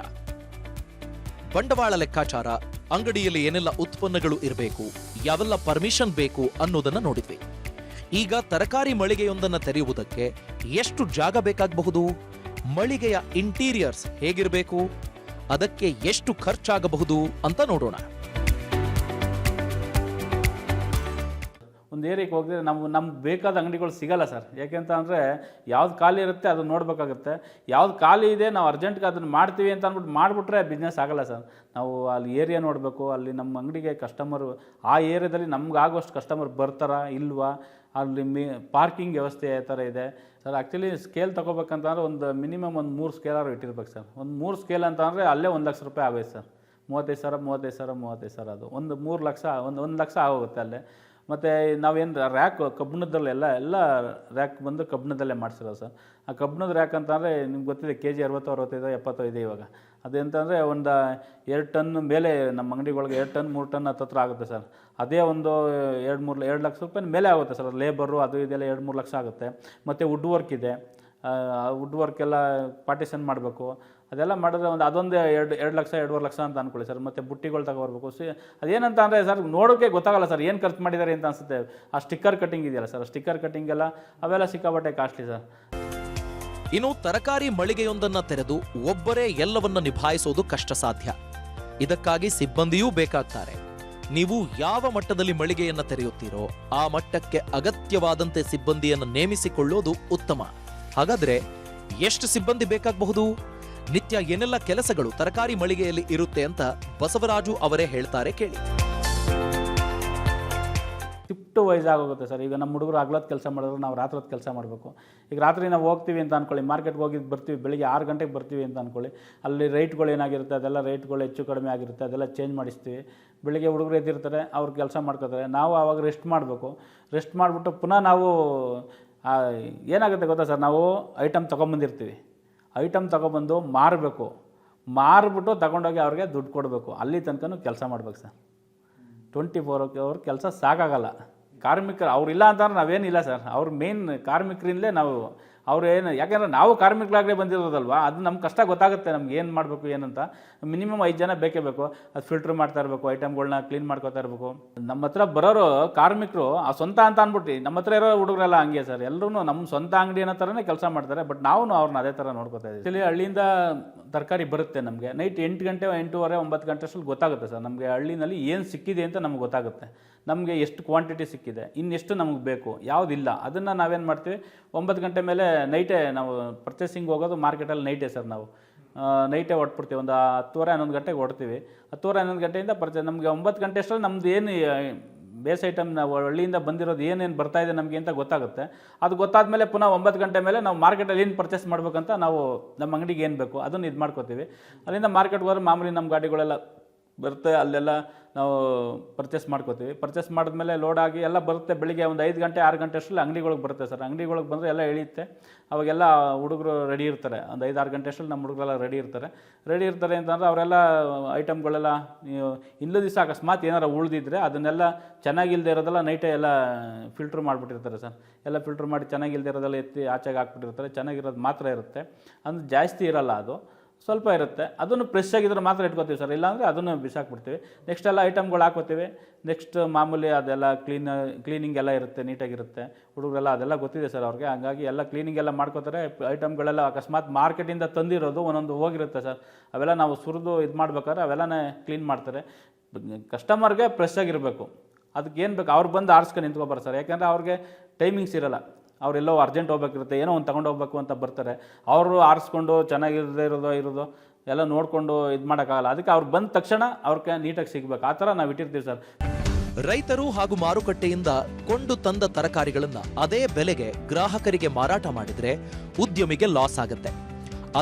ಬಂಡವಾಳ ಲೆಕ್ಕಾಚಾರ, ಅಂಗಡಿಯಲ್ಲಿ ಏನೆಲ್ಲ ಉತ್ಪನ್ನಗಳು ಇರಬೇಕು, ಯಾವೆಲ್ಲ ಪರ್ಮಿಷನ್ ಬೇಕು ಅನ್ನೋದನ್ನ ನೋಡಿದ್ವಿ. ಈಗ ತರಕಾರಿ ಮಳಿಗೆಯೊಂದನ್ನು ತೆರೆಯುವುದಕ್ಕೆ ಎಷ್ಟು ಜಾಗ ಬೇಕಾಗಬಹುದು? ಮಳಿಗೆಯ ಇಂಟೀರಿಯರ್ಸ್ ಹೇಗಿರಬೇಕು? ಅದಕ್ಕೆ ಎಷ್ಟು ಖರ್ಚಾಗಬಹುದು ಅಂತ ನೋಡೋಣ. ಒಂದು ಏರಿಯಾಕ್ಕೆ ಹೋಗಿದ್ರೆ ನಮ್ಗೆ ನಮ್ಗೆ ಬೇಕಾದ ಅಂಗಡಿಗಳು ಸಿಗಲ್ಲ ಸರ್. ಯಾಕೆಂತ ಅಂದರೆ ಯಾವ್ದು ಖಾಲಿ ಇರುತ್ತೆ ಅದನ್ನು ನೋಡಬೇಕಾಗುತ್ತೆ. ಯಾವ್ದು ಖಾಲಿ ಇದೆ ನಾವು ಅರ್ಜೆಂಟ್ಗೆ ಅದನ್ನು ಮಾಡ್ತೀವಿ ಅಂತ ಅಂದ್ಬಿಟ್ಟು ಮಾಡಿಬಿಟ್ರೆ ಬಿಸ್ನೆಸ್ ಆಗಲ್ಲ ಸರ್. ನಾವು ಅಲ್ಲಿ ಏರಿಯಾ ನೋಡಬೇಕು, ಅಲ್ಲಿ ನಮ್ಮ ಅಂಗಡಿಗೆ ಕಸ್ಟಮರು ಆ ಏರಿಯಾದಲ್ಲಿ ನಮ್ಗೆ ಆಗೋಷ್ಟು ಕಸ್ಟಮರ್ ಬರ್ತಾರಾ, ಇಲ್ವಾ? ಅಲ್ಲಿ ಮಿ, ಪಾರ್ಕಿಂಗ್ ವ್ಯವಸ್ಥೆ ಯಾವ ಥರ ಇದೆ. ಸರ್ ಆ್ಯಕ್ಚುಲಿ ಸ್ಕೇಲ್ ತೊಗೋಬೇಕಂತಂದ್ರೆ ಒಂದು ಮಿನಿಮಮ್ ಒಂದು ಮೂರು ಸ್ಕೇಲಾರು ಇಟ್ಟಿರ್ಬೇಕು ಸರ್. ಒಂದು ಮೂರು ಸ್ಕೇಲ್ ಅಂತ ಅಂದರೆ ಅಲ್ಲೇ ಒಂದು ಲಕ್ಷ ರೂಪಾಯಿ ಆಗೋಯ್ತು ಸರ್. ಮೂವತ್ತೈದು ಸಾವಿರ ಮೂವತ್ತೈದು ಸಾವಿರ ಮೂವತ್ತೈದು ಸಾವಿರ ಅದು. ಒಂದು ಮೂರು ಲಕ್ಷ, ಒಂದು ಒಂದು ಲಕ್ಷ ಆಗೋಗುತ್ತೆ ಅಲ್ಲೇ. ಮತ್ತು ನಾವೇನು ರ್ಯಾಕ್ ಕಬ್ಬಿಣದಲ್ಲೆಲ್ಲ ಎಲ್ಲ ರ್ಯಾಕ್ ಬಂದು ಕಬ್ಬಿಣದಲ್ಲೇ ಮಾಡಿಸಿರೋದು ಸರ್. ಆ ಕಬ್ಬಿಣದ ರ್ಯಾಕ್ ಅಂತಂದರೆ ನಿಮ್ಗೆ ಗೊತ್ತಿದೆ ಕೆ ಜಿ ಅರವತ್ತು, ಅರವತ್ತೈದು ಎಪ್ಪತ್ತು ಇದೆ ಇವಾಗ. ಅದೆಂತಂದರೆ ಒಂದು ಎರಡು ಟನ್ ಮೇಲೆ, ನಮ್ಮ ಅಂಗಡಿಗಳಿಗೆ ಎರಡು ಟನ್, ಮೂರು ಟನ್ ಹತ್ತತ್ರ ಆಗುತ್ತೆ ಸರ್. ಅದೇ ಒಂದು ಎರಡು ಮೂರು, ಎರಡು ಲಕ್ಷ ರೂಪಾಯಿ ಮೇಲೆ ಆಗುತ್ತೆ ಸರ್. ಲೇಬರು ಅದು ಇದೆಲ್ಲ ಎರಡು ಮೂರು ಲಕ್ಷ ಆಗುತ್ತೆ. ಮತ್ತು ವುಡ್ ವರ್ಕ್ ಇದೆ ವುಡ್ ವರ್ಕ್ ಎಲ್ಲ ಪಾರ್ಟಿಷನ್ ಮಾಡಬೇಕು. ಅದೆಲ್ಲ ಮಾಡಿದ್ರೆ ಒಂದು ಅದೊಂದು ಎರಡು ಎರಡು ಲಕ್ಷ, ಎರಡೂವರೆ ಲಕ್ಷ ಅಂತ ಅನ್ಕೊಳ್ಳಿ ಸರ್. ಮತ್ತು ಬುಟ್ಟಿಗಳು ತಗೊಬರ್ಬೇಕು. ಸಿ, ಅದೇನಂತ ಅಂದರೆ ಸರ್ ನೋಡೋಕ್ಕೆ ಗೊತ್ತಾಗಲ್ಲ ಸರ್, ಏನು ಖರ್ಚು ಮಾಡಿದ್ದಾರೆ ಅಂತ ಅನಿಸುತ್ತೆ. ಆ ಸ್ಟಿಕ್ಕರ್ ಕಟ್ಟಿಂಗ್ ಇದೆಯಲ್ಲ ಸರ್ ಸ್ಟಿಕ್ಕರ್ ಕಟ್ಟಿಂಗ್ ಎಲ್ಲ, ಅವೆಲ್ಲ ಸಿಕ್ಕಾಪಟ್ಟೆ ಕಾಸ್ಟ್ಲಿ ಸರ್. ಇನ್ನು ತರಕಾರಿ ಮಳಿಗೆಯೊಂದನ್ನು ತೆರೆದು ಒಬ್ಬರೇ ಎಲ್ಲವನ್ನ ನಿಭಾಯಿಸೋದು ಕಷ್ಟ ಸಾಧ್ಯ. ಇದಕ್ಕಾಗಿ ಸಿಬ್ಬಂದಿಯೂ ಬೇಕಾಗ್ತಾರೆ. ನೀವು ಯಾವ ಮಟ್ಟದಲ್ಲಿ ಮಳಿಗೆಯನ್ನು ತೆರೆಯುತ್ತೀರೋ ಆ ಮಟ್ಟಕ್ಕೆ ಅಗತ್ಯವಾದಂತೆ ಸಿಬ್ಬಂದಿಯನ್ನು ನೇಮಿಸಿಕೊಳ್ಳೋದು ಉತ್ತಮ. ಹಾಗಾದ್ರೆ ಎಷ್ಟು ಸಿಬ್ಬಂದಿ ಬೇಕಾಗಬಹುದು? ನಿತ್ಯ ಏನೆಲ್ಲ ಕೆಲಸಗಳು ತರಕಾರಿ ಮಳಿಗೆಯಲ್ಲಿ ಇರುತ್ತೆ ಅಂತ ಬಸವರಾಜು ಅವರೇ ಹೇಳ್ತಾರೆ ಕೇಳಿ. ಶಿಫ್ಟ್ ವೈಸ್ ಆಗೋಗುತ್ತೆ ಸರ್. ಈಗ ನಮ್ಮ ಹುಡುಗರು ಹಗ್ಲೊತ್ತು ಕೆಲಸ ಮಾಡಿದ್ರೆ, ನಾವು ರಾತ್ರಿ ಹೊತ್ತು ಕೆಲಸ ಮಾಡಬೇಕು. ಈಗ ರಾತ್ರಿ ನಾವು ಹೋಗ್ತೀವಿ ಅಂತ ಅಂದ್ಕೊಳ್ಳಿ ಮಾರ್ಕೆಟ್ಗೆ ಹೋಗಿ ಬರ್ತೀವಿ, ಬೆಳಿಗ್ಗೆ ಆರು ಗಂಟೆಗೆ ಬರ್ತೀವಿ ಅಂತ ಅಂದ್ಕೊಳ್ಳಿ ಅಲ್ಲಿ ರೇಟ್ಗಳು ಏನಾಗಿರುತ್ತೆ, ಅದೆಲ್ಲ ರೇಟ್ಗಳು ಹೆಚ್ಚು ಕಡಿಮೆ ಆಗಿರುತ್ತೆ, ಅದೆಲ್ಲ ಚೇಂಜ್ ಮಾಡಿಸ್ತೀವಿ. ಬೆಳಿಗ್ಗೆ ಹುಡುಗರು ಎದ್ದಿರ್ತಾರೆ, ಅವ್ರು ಕೆಲಸ ಮಾಡ್ಕೋತಾರೆ. ನಾವು ಆವಾಗ ರೆಸ್ಟ್ ಮಾಡಬೇಕು. ರೆಸ್ಟ್ ಮಾಡಿಬಿಟ್ಟು ಪುನಃ ನಾವು ಏನಾಗುತ್ತೆ ಗೊತ್ತಾ ಸರ್? ನಾವು ಐಟಮ್ ತೊಗೊಂಬಂದಿರ್ತೀವಿ. ಐಟಮ್ ತೊಗೊಬಂದು ಮಾರಬೇಕು. ಮಾರಿಬಿಟ್ಟು ತಗೊಂಡೋಗಿ ಅವ್ರಿಗೆ ದುಡ್ಡು ಕೊಡಬೇಕು. ಅಲ್ಲಿ ತನಕನೂ ಕೆಲಸ ಮಾಡ್ಬೇಕು ಸರ್. ಟ್ವೆಂಟಿ ಫೋರ್ ಅವ್ರ ಕೆಲಸ ಸಾಕಾಗಲ್ಲ. ಕಾರ್ಮಿಕರು ಇಲ್ಲ ಅಂತಂದ್ರೆ ನಾವೇನಿಲ್ಲ ಸರ್. ಅವ್ರ ಮೇನ್ ಕಾರ್ಮಿಕರಿಂದಲೇ ನಾವು ಏನು, ಯಾಕೆಂದ್ರೆ ನಾವು ಕಾರ್ಮಿಕರಾಗಲೇ ಬಂದಿರೋದಲ್ವಾ? ಅದು ನಮ್ಮ ಕಷ್ಟ ಗೊತ್ತಾಗುತ್ತೆ ನಮ್ಗೆ ಏನು ಮಾಡಬೇಕು, ಏನಂತ. ಮಿನಿಮಮ್ ಐದು ಜನ ಬೇಕೇ ಬೇಕು. ಅದು ಫಿಲ್ಟ್ರ್ ಮಾಡ್ತಾ ಇರಬೇಕು ಐಟಮ್ಗಳನ್ನ ಕ್ಲೀನ್ ಮಾಡ್ಕೊತಾ ಇರಬೇಕು. ನಮ್ಮ ಹತ್ರ ಬರೋರು ಕಾರ್ಮಿಕರು, ಆ ಸ್ವಂತ ಅಂತ ಅಂದ್ಬಿಟ್ಟು ನಮ್ಮ ಹತ್ರ ಇರೋ ಹುಡುಗರೆಲ್ಲ ಹಂಗೆ ಸರ್. ಎಲ್ಲರೂ ನಮ್ಮ ಸ್ವಂತ ಅಂಗಡಿ ಅನ್ನೋ ಥರನೇ ಕೆಲಸ ಮಾಡ್ತಾರೆ, ಬಟ್ ನಾವು ಅವ್ರನ್ನ ಅದೇ ಥರ ನೋಡ್ಕೊತಾ ಇದ್ದೀವಿ ಇಲ್ಲಿ ಹಳ್ಳಿಯಿಂದ ತರಕಾರಿ ಬರುತ್ತೆ ನಮಗೆ. ನೈಟ್ ಎಂಟು ಗಂಟೆ, ಎಂಟೂವರೆ, ಒಂಬತ್ತು ಗಂಟೆ ಅಷ್ಟು ಗೊತ್ತಾಗುತ್ತೆ ಸರ್. ನಮಗೆ ಹಳ್ಳಿನಲ್ಲಿ ಏನು ಸಿಕ್ಕಿದೆ ಅಂತ ನಮ್ಗೆ ಗೊತ್ತಾಗುತ್ತೆ. ನಮಗೆ ಎಷ್ಟು ಕ್ವಾಂಟಿಟಿ ಸಿಕ್ಕಿದೆ, ಇನ್ನೆಷ್ಟು ನಮಗೆ ಬೇಕು, ಯಾವುದಿಲ್ಲ, ಅದನ್ನು ನಾವೇನು ಮಾಡ್ತೀವಿ, ಒಂಬತ್ತು ಗಂಟೆ ಮೇಲೆ ನೈಟೇ ನಾವು ಪರ್ಚೇಸಿಂಗ್ ಹೋಗೋದು ಮಾರ್ಕೆಟಲ್ಲಿ ನೈಟೇ ಸರ್ ನಾವು. ನೈಟೇ ಹೊಟ್ಬಿಡ್ತೀವಿ ಒಂದು ಹತ್ತುವರೆ, ಹನ್ನೊಂದು ಗಂಟೆಗೆ ಹೊಡ್ತೀವಿ ಹತ್ತುವರೆ, ಹನ್ನೊಂದು ಗಂಟೆಯಿಂದ ಪರ್ಚೇ ನಮಗೆ ಒಂಬತ್ತು ಗಂಟೆ ಅಷ್ಟರಲ್ಲಿ ನಮ್ಮದು ಏನು ಬೇಸ್ ಐಟಮ್ ನಾವು ಹಳ್ಳಿಯಿಂದ ಬಂದಿರೋದು ಏನೇನು ಬರ್ತಾ ಇದೆ ನಮಗೆ ಅಂತ ಗೊತ್ತಾಗುತ್ತೆ. ಅದು ಗೊತ್ತಾದ ಮೇಲೆ ಪುನಃ ಒಂಬತ್ತು ಗಂಟೆ ಮೇಲೆ ನಾವು ಮಾರ್ಕೆಟಲ್ಲಿ ಏನು ಪರ್ಚೇಸ್ ಮಾಡಬೇಕಂತ ನಾವು ನಮ್ಮ ಅಂಗಡಿಗೆ ಏನು ಬೇಕು, ಅದನ್ನು ಇದು ಮಾಡ್ಕೋತೀವಿ. ಅಲ್ಲಿಂದ ಮಾರ್ಕೆಟ್ಗೆ ಹೋದ್ರೆ ಮಾಮೂಲಿ ನಮ್ಮ ಗಾಡಿಗಳೆಲ್ಲ ಬರುತ್ತೆ, ಅಲ್ಲೆಲ್ಲ ನಾವು ಪರ್ಚೇಸ್ ಮಾಡ್ಕೋತೀವಿ. ಪರ್ಚೇಸ್ ಮಾಡಿದ್ಮೇಲೆ ಲೋಡ್ ಆಗಿ ಎಲ್ಲ ಬರುತ್ತೆ. ಬೆಳಿಗ್ಗೆ ಒಂದು ಐದು ಗಂಟೆ, ಆರು ಗಂಟೆ ಅಷ್ಟರಲ್ಲಿ ಅಂಗಡಿಗಳಿಗೆ ಬರುತ್ತೆ ಸರ್. ಅಂಗಡಿಗಳಿಗೆ ಬಂದರೆ ಎಲ್ಲ ಇಳಿಯುತ್ತೆ ಅವಾಗೆಲ್ಲ ಹುಡುಗರು ರೆಡಿ ಇರ್ತಾರೆ. ಒಂದು ಐದು, ಆರು ಗಂಟೆ ಅಷ್ಟರಲ್ಲಿ ನಮ್ಮ ಹುಡುಗರೆಲ್ಲ ರೆಡಿ ಇರ್ತಾರೆ. ರೆಡಿ ಇರ್ತಾರೆ ಅಂತಂದ್ರೆ ಅವರೆಲ್ಲ ಐಟಮ್ಗಳೆಲ್ಲ ಇನ್ನೂ ದಿವಸ ಅಕಸ್ಮಾತ್ ಏನಾರು ಉಳಿದಿದ್ರೆ ಅದನ್ನೆಲ್ಲ ಚೆನ್ನಾಗಿಲ್ದೇ ಇರೋದೆಲ್ಲ ನೈಟೇ ಎಲ್ಲ ಫಿಲ್ಟ್ರ್ ಮಾಡಿಬಿಟ್ಟಿರ್ತಾರೆ ಸರ್. ಎಲ್ಲ ಫಿಲ್ಟ್ರ್ ಮಾಡಿ ಚೆನ್ನಾಗಿಲ್ದೇ ಇರೋದೆಲ್ಲ ಎತ್ತಿ ಆಚೆಗೆ ಹಾಕ್ಬಿಟ್ಟಿರ್ತಾರೆ. ಚೆನ್ನಾಗಿರೋದು ಮಾತ್ರ ಇರುತ್ತೆ. ಅಂದ್ರೆ ಜಾಸ್ತಿ ಇರಲ್ಲ ಅದು. ಸ್ವಲ್ಪ ಇರುತ್ತೆ. ಅದನ್ನು ಫ್ರೆಶ್ ಆಗಿದ್ರೆ ಮಾತ್ರ ಇಟ್ಕೋತೀವಿ ಸರ್. ಇಲ್ಲಾಂದರೆ ಅದನ್ನು ಬಿಸಾಕ್ಬಿಡ್ತೀವಿ. ನೆಕ್ಸ್ಟ್ ಎಲ್ಲ ಐಟಮ್ಗಳು ಹಾಕೋತೀವಿ ನೆಕ್ಸ್ಟ್ ಮಾಮೂಲಿ ಅದೆಲ್ಲ ಕ್ಲೀನ್ ಕ್ಲೀನಿಂಗ್ ಎಲ್ಲ ಇರುತ್ತೆ, ನೀಟಾಗಿರುತ್ತೆ. ಹುಡುಗರೆಲ್ಲ ಅದೆಲ್ಲ ಗೊತ್ತಿದೆ ಸರ್ ಅವ್ರಿಗೆ. ಹಂಗಾಗಿ ಎಲ್ಲ ಕ್ಲೀನಿಂಗ್ ಎಲ್ಲ ಮಾಡ್ಕೋತಾರೆ. ಐಟಮ್ಗಳೆಲ್ಲ ಅಕಸ್ಮಾತ್ ಮಾರ್ಕೆಟಿಂದ ತಂದಿರೋದು ಒಂದೊಂದು ಹೋಗಿರುತ್ತೆ ಸರ್. ಅವೆಲ್ಲ ನಾವು ಸುರಿದು ಇದು ಮಾಡ್ಬೇಕಾದ್ರೆ ಅವೆಲ್ಲನೇ ಕ್ಲೀನ್ ಮಾಡ್ತಾರೆ. ಕಸ್ಟಮರ್ಗೆ ಫ್ರೆಶ್ ಆಗಿರಬೇಕು. ಅದಕ್ಕೆ ಏನು ಬೇಕು? ಅವ್ರು ಬಂದು ಆರಿಸ್ಕೊಂಡು ನಿಂತ್ಕೊಬಾರ ಸರ್. ಯಾಕೆಂದರೆ ಅವ್ರಿಗೆ ಟೈಮಿಂಗ್ಸ್ ಇರಲ್ಲ. ಅವರೆಲ್ಲೋ ಅರ್ಜೆಂಟ್ ಹೋಗ್ಬೇಕಿರುತ್ತೆ, ಏನೋ ಒಂದು ತಗೊಂಡು ಹೋಗ್ಬೇಕು ಅಂತ ಬರ್ತಾರೆ. ಅವರು ಆರಿಸ್ಕೊಂಡು ಚೆನ್ನಾಗಿರದೇ ಇರೋದೋ ಇರೋದೋ, ಎಲ್ಲ ನೋಡಿಕೊಂಡು ಇದು ಮಾಡೋಕ್ಕಾಗಲ್ಲ. ಅದಕ್ಕೆ ಅವ್ರು ಬಂದ ತಕ್ಷಣ ಅವ್ರಿಗೆ ನೀಟಾಗಿ ಸಿಗ್ಬೇಕು. ಆ ಥರ ನಾವು ಇಟ್ಟಿರ್ತೀವಿ ಸರ್. ರೈತರು ಹಾಗೂ ಮಾರುಕಟ್ಟೆಯಿಂದ ಕೊಂಡು ತಂದ ತರಕಾರಿಗಳನ್ನು ಅದೇ ಬೆಲೆಗೆ ಗ್ರಾಹಕರಿಗೆ ಮಾರಾಟ ಮಾಡಿದರೆ ಉದ್ಯಮಿಗೆ ಲಾಸ್ ಆಗುತ್ತೆ.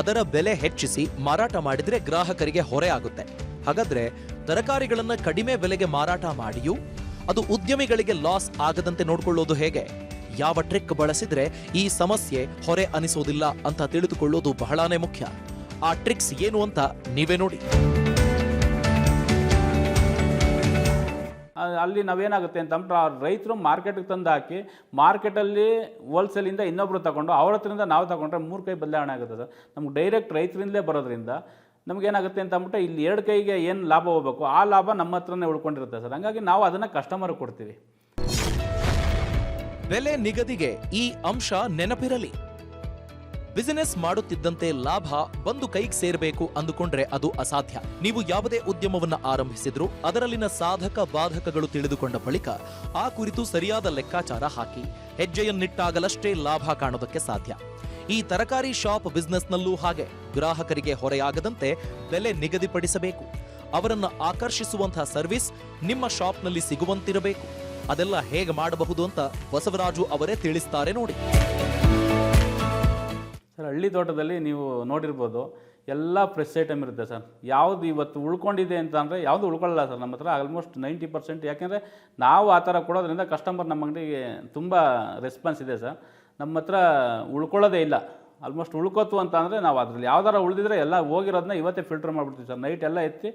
ಅದರ ಬೆಲೆ ಹೆಚ್ಚಿಸಿ ಮಾರಾಟ ಮಾಡಿದರೆ ಗ್ರಾಹಕರಿಗೆ ಹೊರೆ ಆಗುತ್ತೆ. ಹಾಗಾದ್ರೆ ತರಕಾರಿಗಳನ್ನು ಕಡಿಮೆ ಬೆಲೆಗೆ ಮಾರಾಟ ಮಾಡಿಯೂ ಅದು ಉದ್ಯಮಿಗಳಿಗೆ ಲಾಸ್ ಆಗದಂತೆ ನೋಡಿಕೊಳ್ಳೋದು ಹೇಗೆ? ಯಾವ ಟ್ರಿಕ್ ಬಳಸಿದ್ರೆ ಈ ಸಮಸ್ಯೆ ಹೊರೆ ಅನಿಸೋದಿಲ್ಲ ಅಂತ ತಿಳಿದುಕೊಳ್ಳೋದು ಬಹಳಾನೇ ಮುಖ್ಯ. ಆ ಟ್ರಿಕ್ಸ್ ಏನು ಅಂತ ನೀವೇ ನೋಡಿ. ಅಲ್ಲಿ ನಾವೇನಾಗುತ್ತೆ ಅಂತಂದ್ರೆ ರೈತರು ಮಾರ್ಕೆಟ್ಗೆ ತಂದು ಹಾಕಿ ಮಾರ್ಕೆಟಲ್ಲಿ ಹೋಲ್ಸೇಲಿಂದ ಇನ್ನೊಬ್ಬರು ತಗೊಂಡು, ಅವ್ರ ಹತ್ರದಿಂದ ನಾವು ತಗೊಂಡ್ರೆ ಮೂರು ಕೈ ಬದಲಾವಣೆ ಆಗುತ್ತೆ ಸರ್ ನಮ್ಗೆ ಡೈರೆಕ್ಟ್ ರೈತರಿಂದಲೇ ಬರೋದ್ರಿಂದ ನಮಗೇನಾಗುತ್ತೆ ಅಂತ ಅಂದ್ಬಿಟ್ಟು ಇಲ್ಲಿ ಎರಡು ಕೈಗೆ ಏನು ಲಾಭ ಹೋಗ್ಬೇಕು, ಆ ಲಾಭ ನಮ್ಮ ಹತ್ರನೇ ಉಳ್ಕೊಂಡಿರುತ್ತೆ ಸರ್. ಹಂಗಾಗಿ ನಾವು ಅದನ್ನು ಕಸ್ಟಮರ್ಗೆ ಕೊಡ್ತೀವಿ. ಬೆಲೆ ನಿಗದಿಗೆ ಈ ಅಂಶ ನೆನಪಿರಲಿ. ಬಿಸಿನೆಸ್ ಮಾಡುತ್ತಿದ್ದಂತೆ ಲಾಭ ಬಂದು ಕೈಗೆ ಸೇರಬೇಕು ಅಂದುಕೊಂಡ್ರೆ ಅದು ಅಸಾಧ್ಯ. ನೀವು ಯಾವುದೇ ಉದ್ಯಮವನ್ನ ಆರಂಭಿಸಿದ್ರು ಅದರಲ್ಲಿನ ಸಾಧಕ ಬಾಧಕಗಳು ತಿಳಿದುಕೊಂಡ ಬಳಿಕ ಆ ಕುರಿತು ಸರಿಯಾದ ಲೆಕ್ಕಾಚಾರ ಹಾಕಿ. ಹೆಜ್ಜೆಯನ್ನಿಟ್ಟಾಗಲಷ್ಟೇ ಲಾಭ ಕಾಣೋದಕ್ಕೆ ಸಾಧ್ಯ. ಈ ತರಕಾರಿ ಶಾಪ್ ಬಿಸ್ನೆಸ್ನಲ್ಲೂ ಹಾಗೆ. ಗ್ರಾಹಕರಿಗೆ ಹೊರೆಯಾಗದಂತೆ ಬೆಲೆ ನಿಗದಿಪಡಿಸಬೇಕು. ಅವರನ್ನು ಆಕರ್ಷಿಸುವಂತಹ ಸರ್ವಿಸ್ ನಿಮ್ಮ ಶಾಪ್ನಲ್ಲಿ ಸಿಗುವಂತಿರಬೇಕು. ಅದೆಲ್ಲ ಹೇಗೆ ಮಾಡಬಹುದು ಅಂತ ಬಸವರಾಜು ಅವರೇ ತಿಳಿಸ್ತಾರೆ ನೋಡಿ. ಸರ್, ಹಳ್ಳಿ ತೋಟದಲ್ಲಿ ನೀವು ನೋಡಿರ್ಬೋದು, ಎಲ್ಲ ಫ್ರೆಶ್ ಐಟಮ್ ಇರುತ್ತೆ ಸರ್. ಯಾವುದು ಇವತ್ತು ಉಳ್ಕೊಂಡಿದೆ ಅಂತ ಅಂದರೆ ಯಾವುದು ಉಳ್ಕೊಳ್ಳಲ್ಲ ಸರ್. ನಮ್ಮ ಹತ್ರ ಆಲ್ಮೋಸ್ಟ್ ನೈಂಟಿ ಪರ್ಸೆಂಟ್ ಯಾಕೆಂದರೆ ನಾವು ಆ ಥರ ಕೊಡೋದ್ರಿಂದ ಕಸ್ಟಮರ್ ನಮ್ಮ ಅಂಗಡಿಗೆ ತುಂಬ ರೆಸ್ಪಾನ್ಸ್ ಇದೆ ಸರ್. ನಮ್ಮ ಹತ್ರ ಉಳ್ಕೊಳ್ಳೋದೇ ಇಲ್ಲ. ಆಲ್ಮೋಸ್ಟ್ ಉಳ್ಕೋತು ಅಂತ ಅಂದರೆ ನಾವು ಅದ್ರಲ್ಲಿ ಯಾವ್ದಾರ ಉಳಿದಿದ್ರೆ ಎಲ್ಲ ಹೋಗಿರೋದನ್ನ ಇವತ್ತೇ ಫಿಲ್ಟರ್ ಮಾಡಿಬಿಡ್ತೀವಿ ಸರ್. ನೈಟ್ ಎಲ್ಲ ಎತ್ತಿ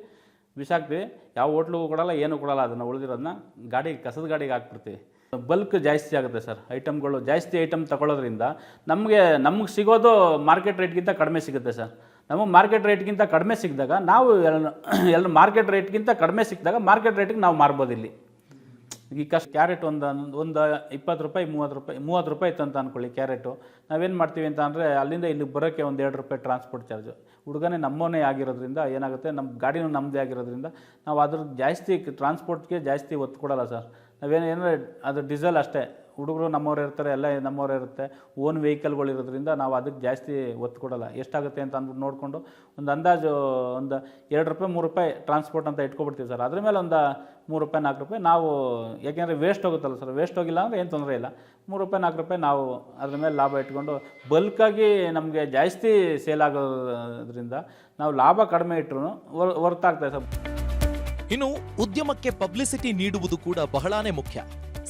ಬಿಸಾಕ್ತೀವಿ ಯಾವ ಹೋಟ್ಲಿಗೂ ಕೊಡಲ್ಲ, ಏನೂ ಕೊಡಲ್ಲ, ಅದನ್ನು ಉಳಿದಿರೋದನ್ನ ಗಾಡಿ ಕಸದ ಗಾಡಿಗೆ ಹಾಕ್ಬಿಡ್ತೀವಿ. ಬಲ್ಕ್ ಜಾಸ್ತಿ ಆಗುತ್ತೆ ಸರ್ ಐಟಮ್ಗಳು ಜಾಸ್ತಿ ಐಟಮ್ ತಗೊಳ್ಳೋದ್ರಿಂದ ನಮಗೆ ನಮಗೆ ಸಿಗೋದು ಮಾರ್ಕೆಟ್ ರೇಟ್ಗಿಂತ ಕಡಿಮೆ ಸಿಗುತ್ತೆ ಸರ್. ನಮಗೆ ಮಾರ್ಕೆಟ್ ರೇಟ್ಗಿಂತ ಕಡಿಮೆ ಸಿಕ್ಕಿದಾಗ ನಾವು ಎಲ್ಲ ಎಲ್ಲ ಮಾರ್ಕೆಟ್ ರೇಟ್ಗಿಂತ ಕಡಿಮೆ ಸಿಕ್ಕಿದಾಗ ಮಾರ್ಕೆಟ್ ರೇಟಿಗೆ ನಾವು ಮಾರ್ಬೋದು ಇಲ್ಲಿ ಈ ಕಷ್ಟ ಕ್ಯಾರೆಟ್ ಒಂದು ಒಂದು ಇಪ್ಪತ್ತು ರೂಪಾಯಿ, ಮೂವತ್ತು ರೂಪಾಯಿ ಮೂವತ್ತು ರೂಪಾಯಿ ಇತ್ತು ಅಂತ ಅಂದ್ಕೊಳ್ಳಿ ಕ್ಯಾರೆಟು. ನಾವೇನು ಮಾಡ್ತೀವಿ ಅಂತ ಅಂದರೆ ಅಲ್ಲಿಂದ ಇಲ್ಲಿಗೆ ಬರೋಕ್ಕೆ ಒಂದು ಎರಡು ರೂಪಾಯಿ ಟ್ರಾನ್ಸ್ಪೋರ್ಟ್ ಚಾರ್ಜು ಹುಡುಗನೇ ನಮ್ಮವನೇ ಆಗಿರೋದ್ರಿಂದ ಏನಾಗುತ್ತೆ ನಮ್ಮ ಗಾಡಿನೂ ನಮ್ಮದೇ ಆಗಿರೋದ್ರಿಂದ ನಾವು ಅದ್ರ ಜಾಸ್ತಿ ಟ್ರಾನ್ಸ್ಪೋರ್ಟ್ಗೆ ಜಾಸ್ತಿ ಒತ್ತು ಕೊಡೋಲ್ಲ ಸರ್. ನಾವೇನು ಏನಂದರೆ ಅದು ಡೀಸೆಲ್ ಅಷ್ಟೇ. ಹುಡುಗರು ನಮ್ಮವ್ರು ಇರ್ತಾರೆ, ಎಲ್ಲ ನಮ್ಮವ್ರು ಇರುತ್ತೆ ಓನ್ ವೆಹಿಕಲ್ಗಳು ಇರೋದ್ರಿಂದ ನಾವು ಅದಕ್ಕೆ ಜಾಸ್ತಿ ಒತ್ತು ಕೊಡೋಲ್ಲ. ಎಷ್ಟಾಗುತ್ತೆ ಅಂತ ಅಂದ್ಬಿಟ್ಟು ನೋಡಿಕೊಂಡು ಒಂದು ಅಂದಾಜು ಒಂದು ಎರಡು ರೂಪಾಯಿ, ಮೂರು ರೂಪಾಯಿ ಟ್ರಾನ್ಸ್ಪೋರ್ಟ್ ಅಂತ ಇಟ್ಕೊಬಿಡ್ತೀವಿ ಸರ್. ಅದ್ರ ಮೇಲೆ ಒಂದು ಮೂರು ರೂಪಾಯಿ, ನಾಲ್ಕು ರೂಪಾಯಿ ನಾವು, ಯಾಕೆಂದರೆ ವೇಸ್ಟ್ ಹೋಗುತ್ತಲ್ಲ ಸರ್ ವೇಸ್ಟ್ ಹೋಗಿಲ್ಲ ಅಂದರೆ ಏನು ತೊಂದರೆ ಇಲ್ಲ. ಮೂರು ರೂಪಾಯಿ, ನಾಲ್ಕು ರೂಪಾಯಿ ನಾವು ಅದ್ರ ಮೇಲೆ ಲಾಭ ಇಟ್ಕೊಂಡು ಬಲ್ಕಾಗಿ ನಮಗೆ ಜಾಸ್ತಿ ಸೇಲ್ ಆಗೋದ್ರಿಂದ ನಾವು ಲಾಭ ಕಡಿಮೆ ಇಟ್ಟರು ವರ್ತ್ ಆಗ್ತದೆ ಸರ್. ಇನ್ನು ಉದ್ಯಮಕ್ಕೆ ಪಬ್ಲಿಸಿಟಿ ನೀಡುವುದು ಕೂಡ ಬಹಳಾನೇ ಮುಖ್ಯ.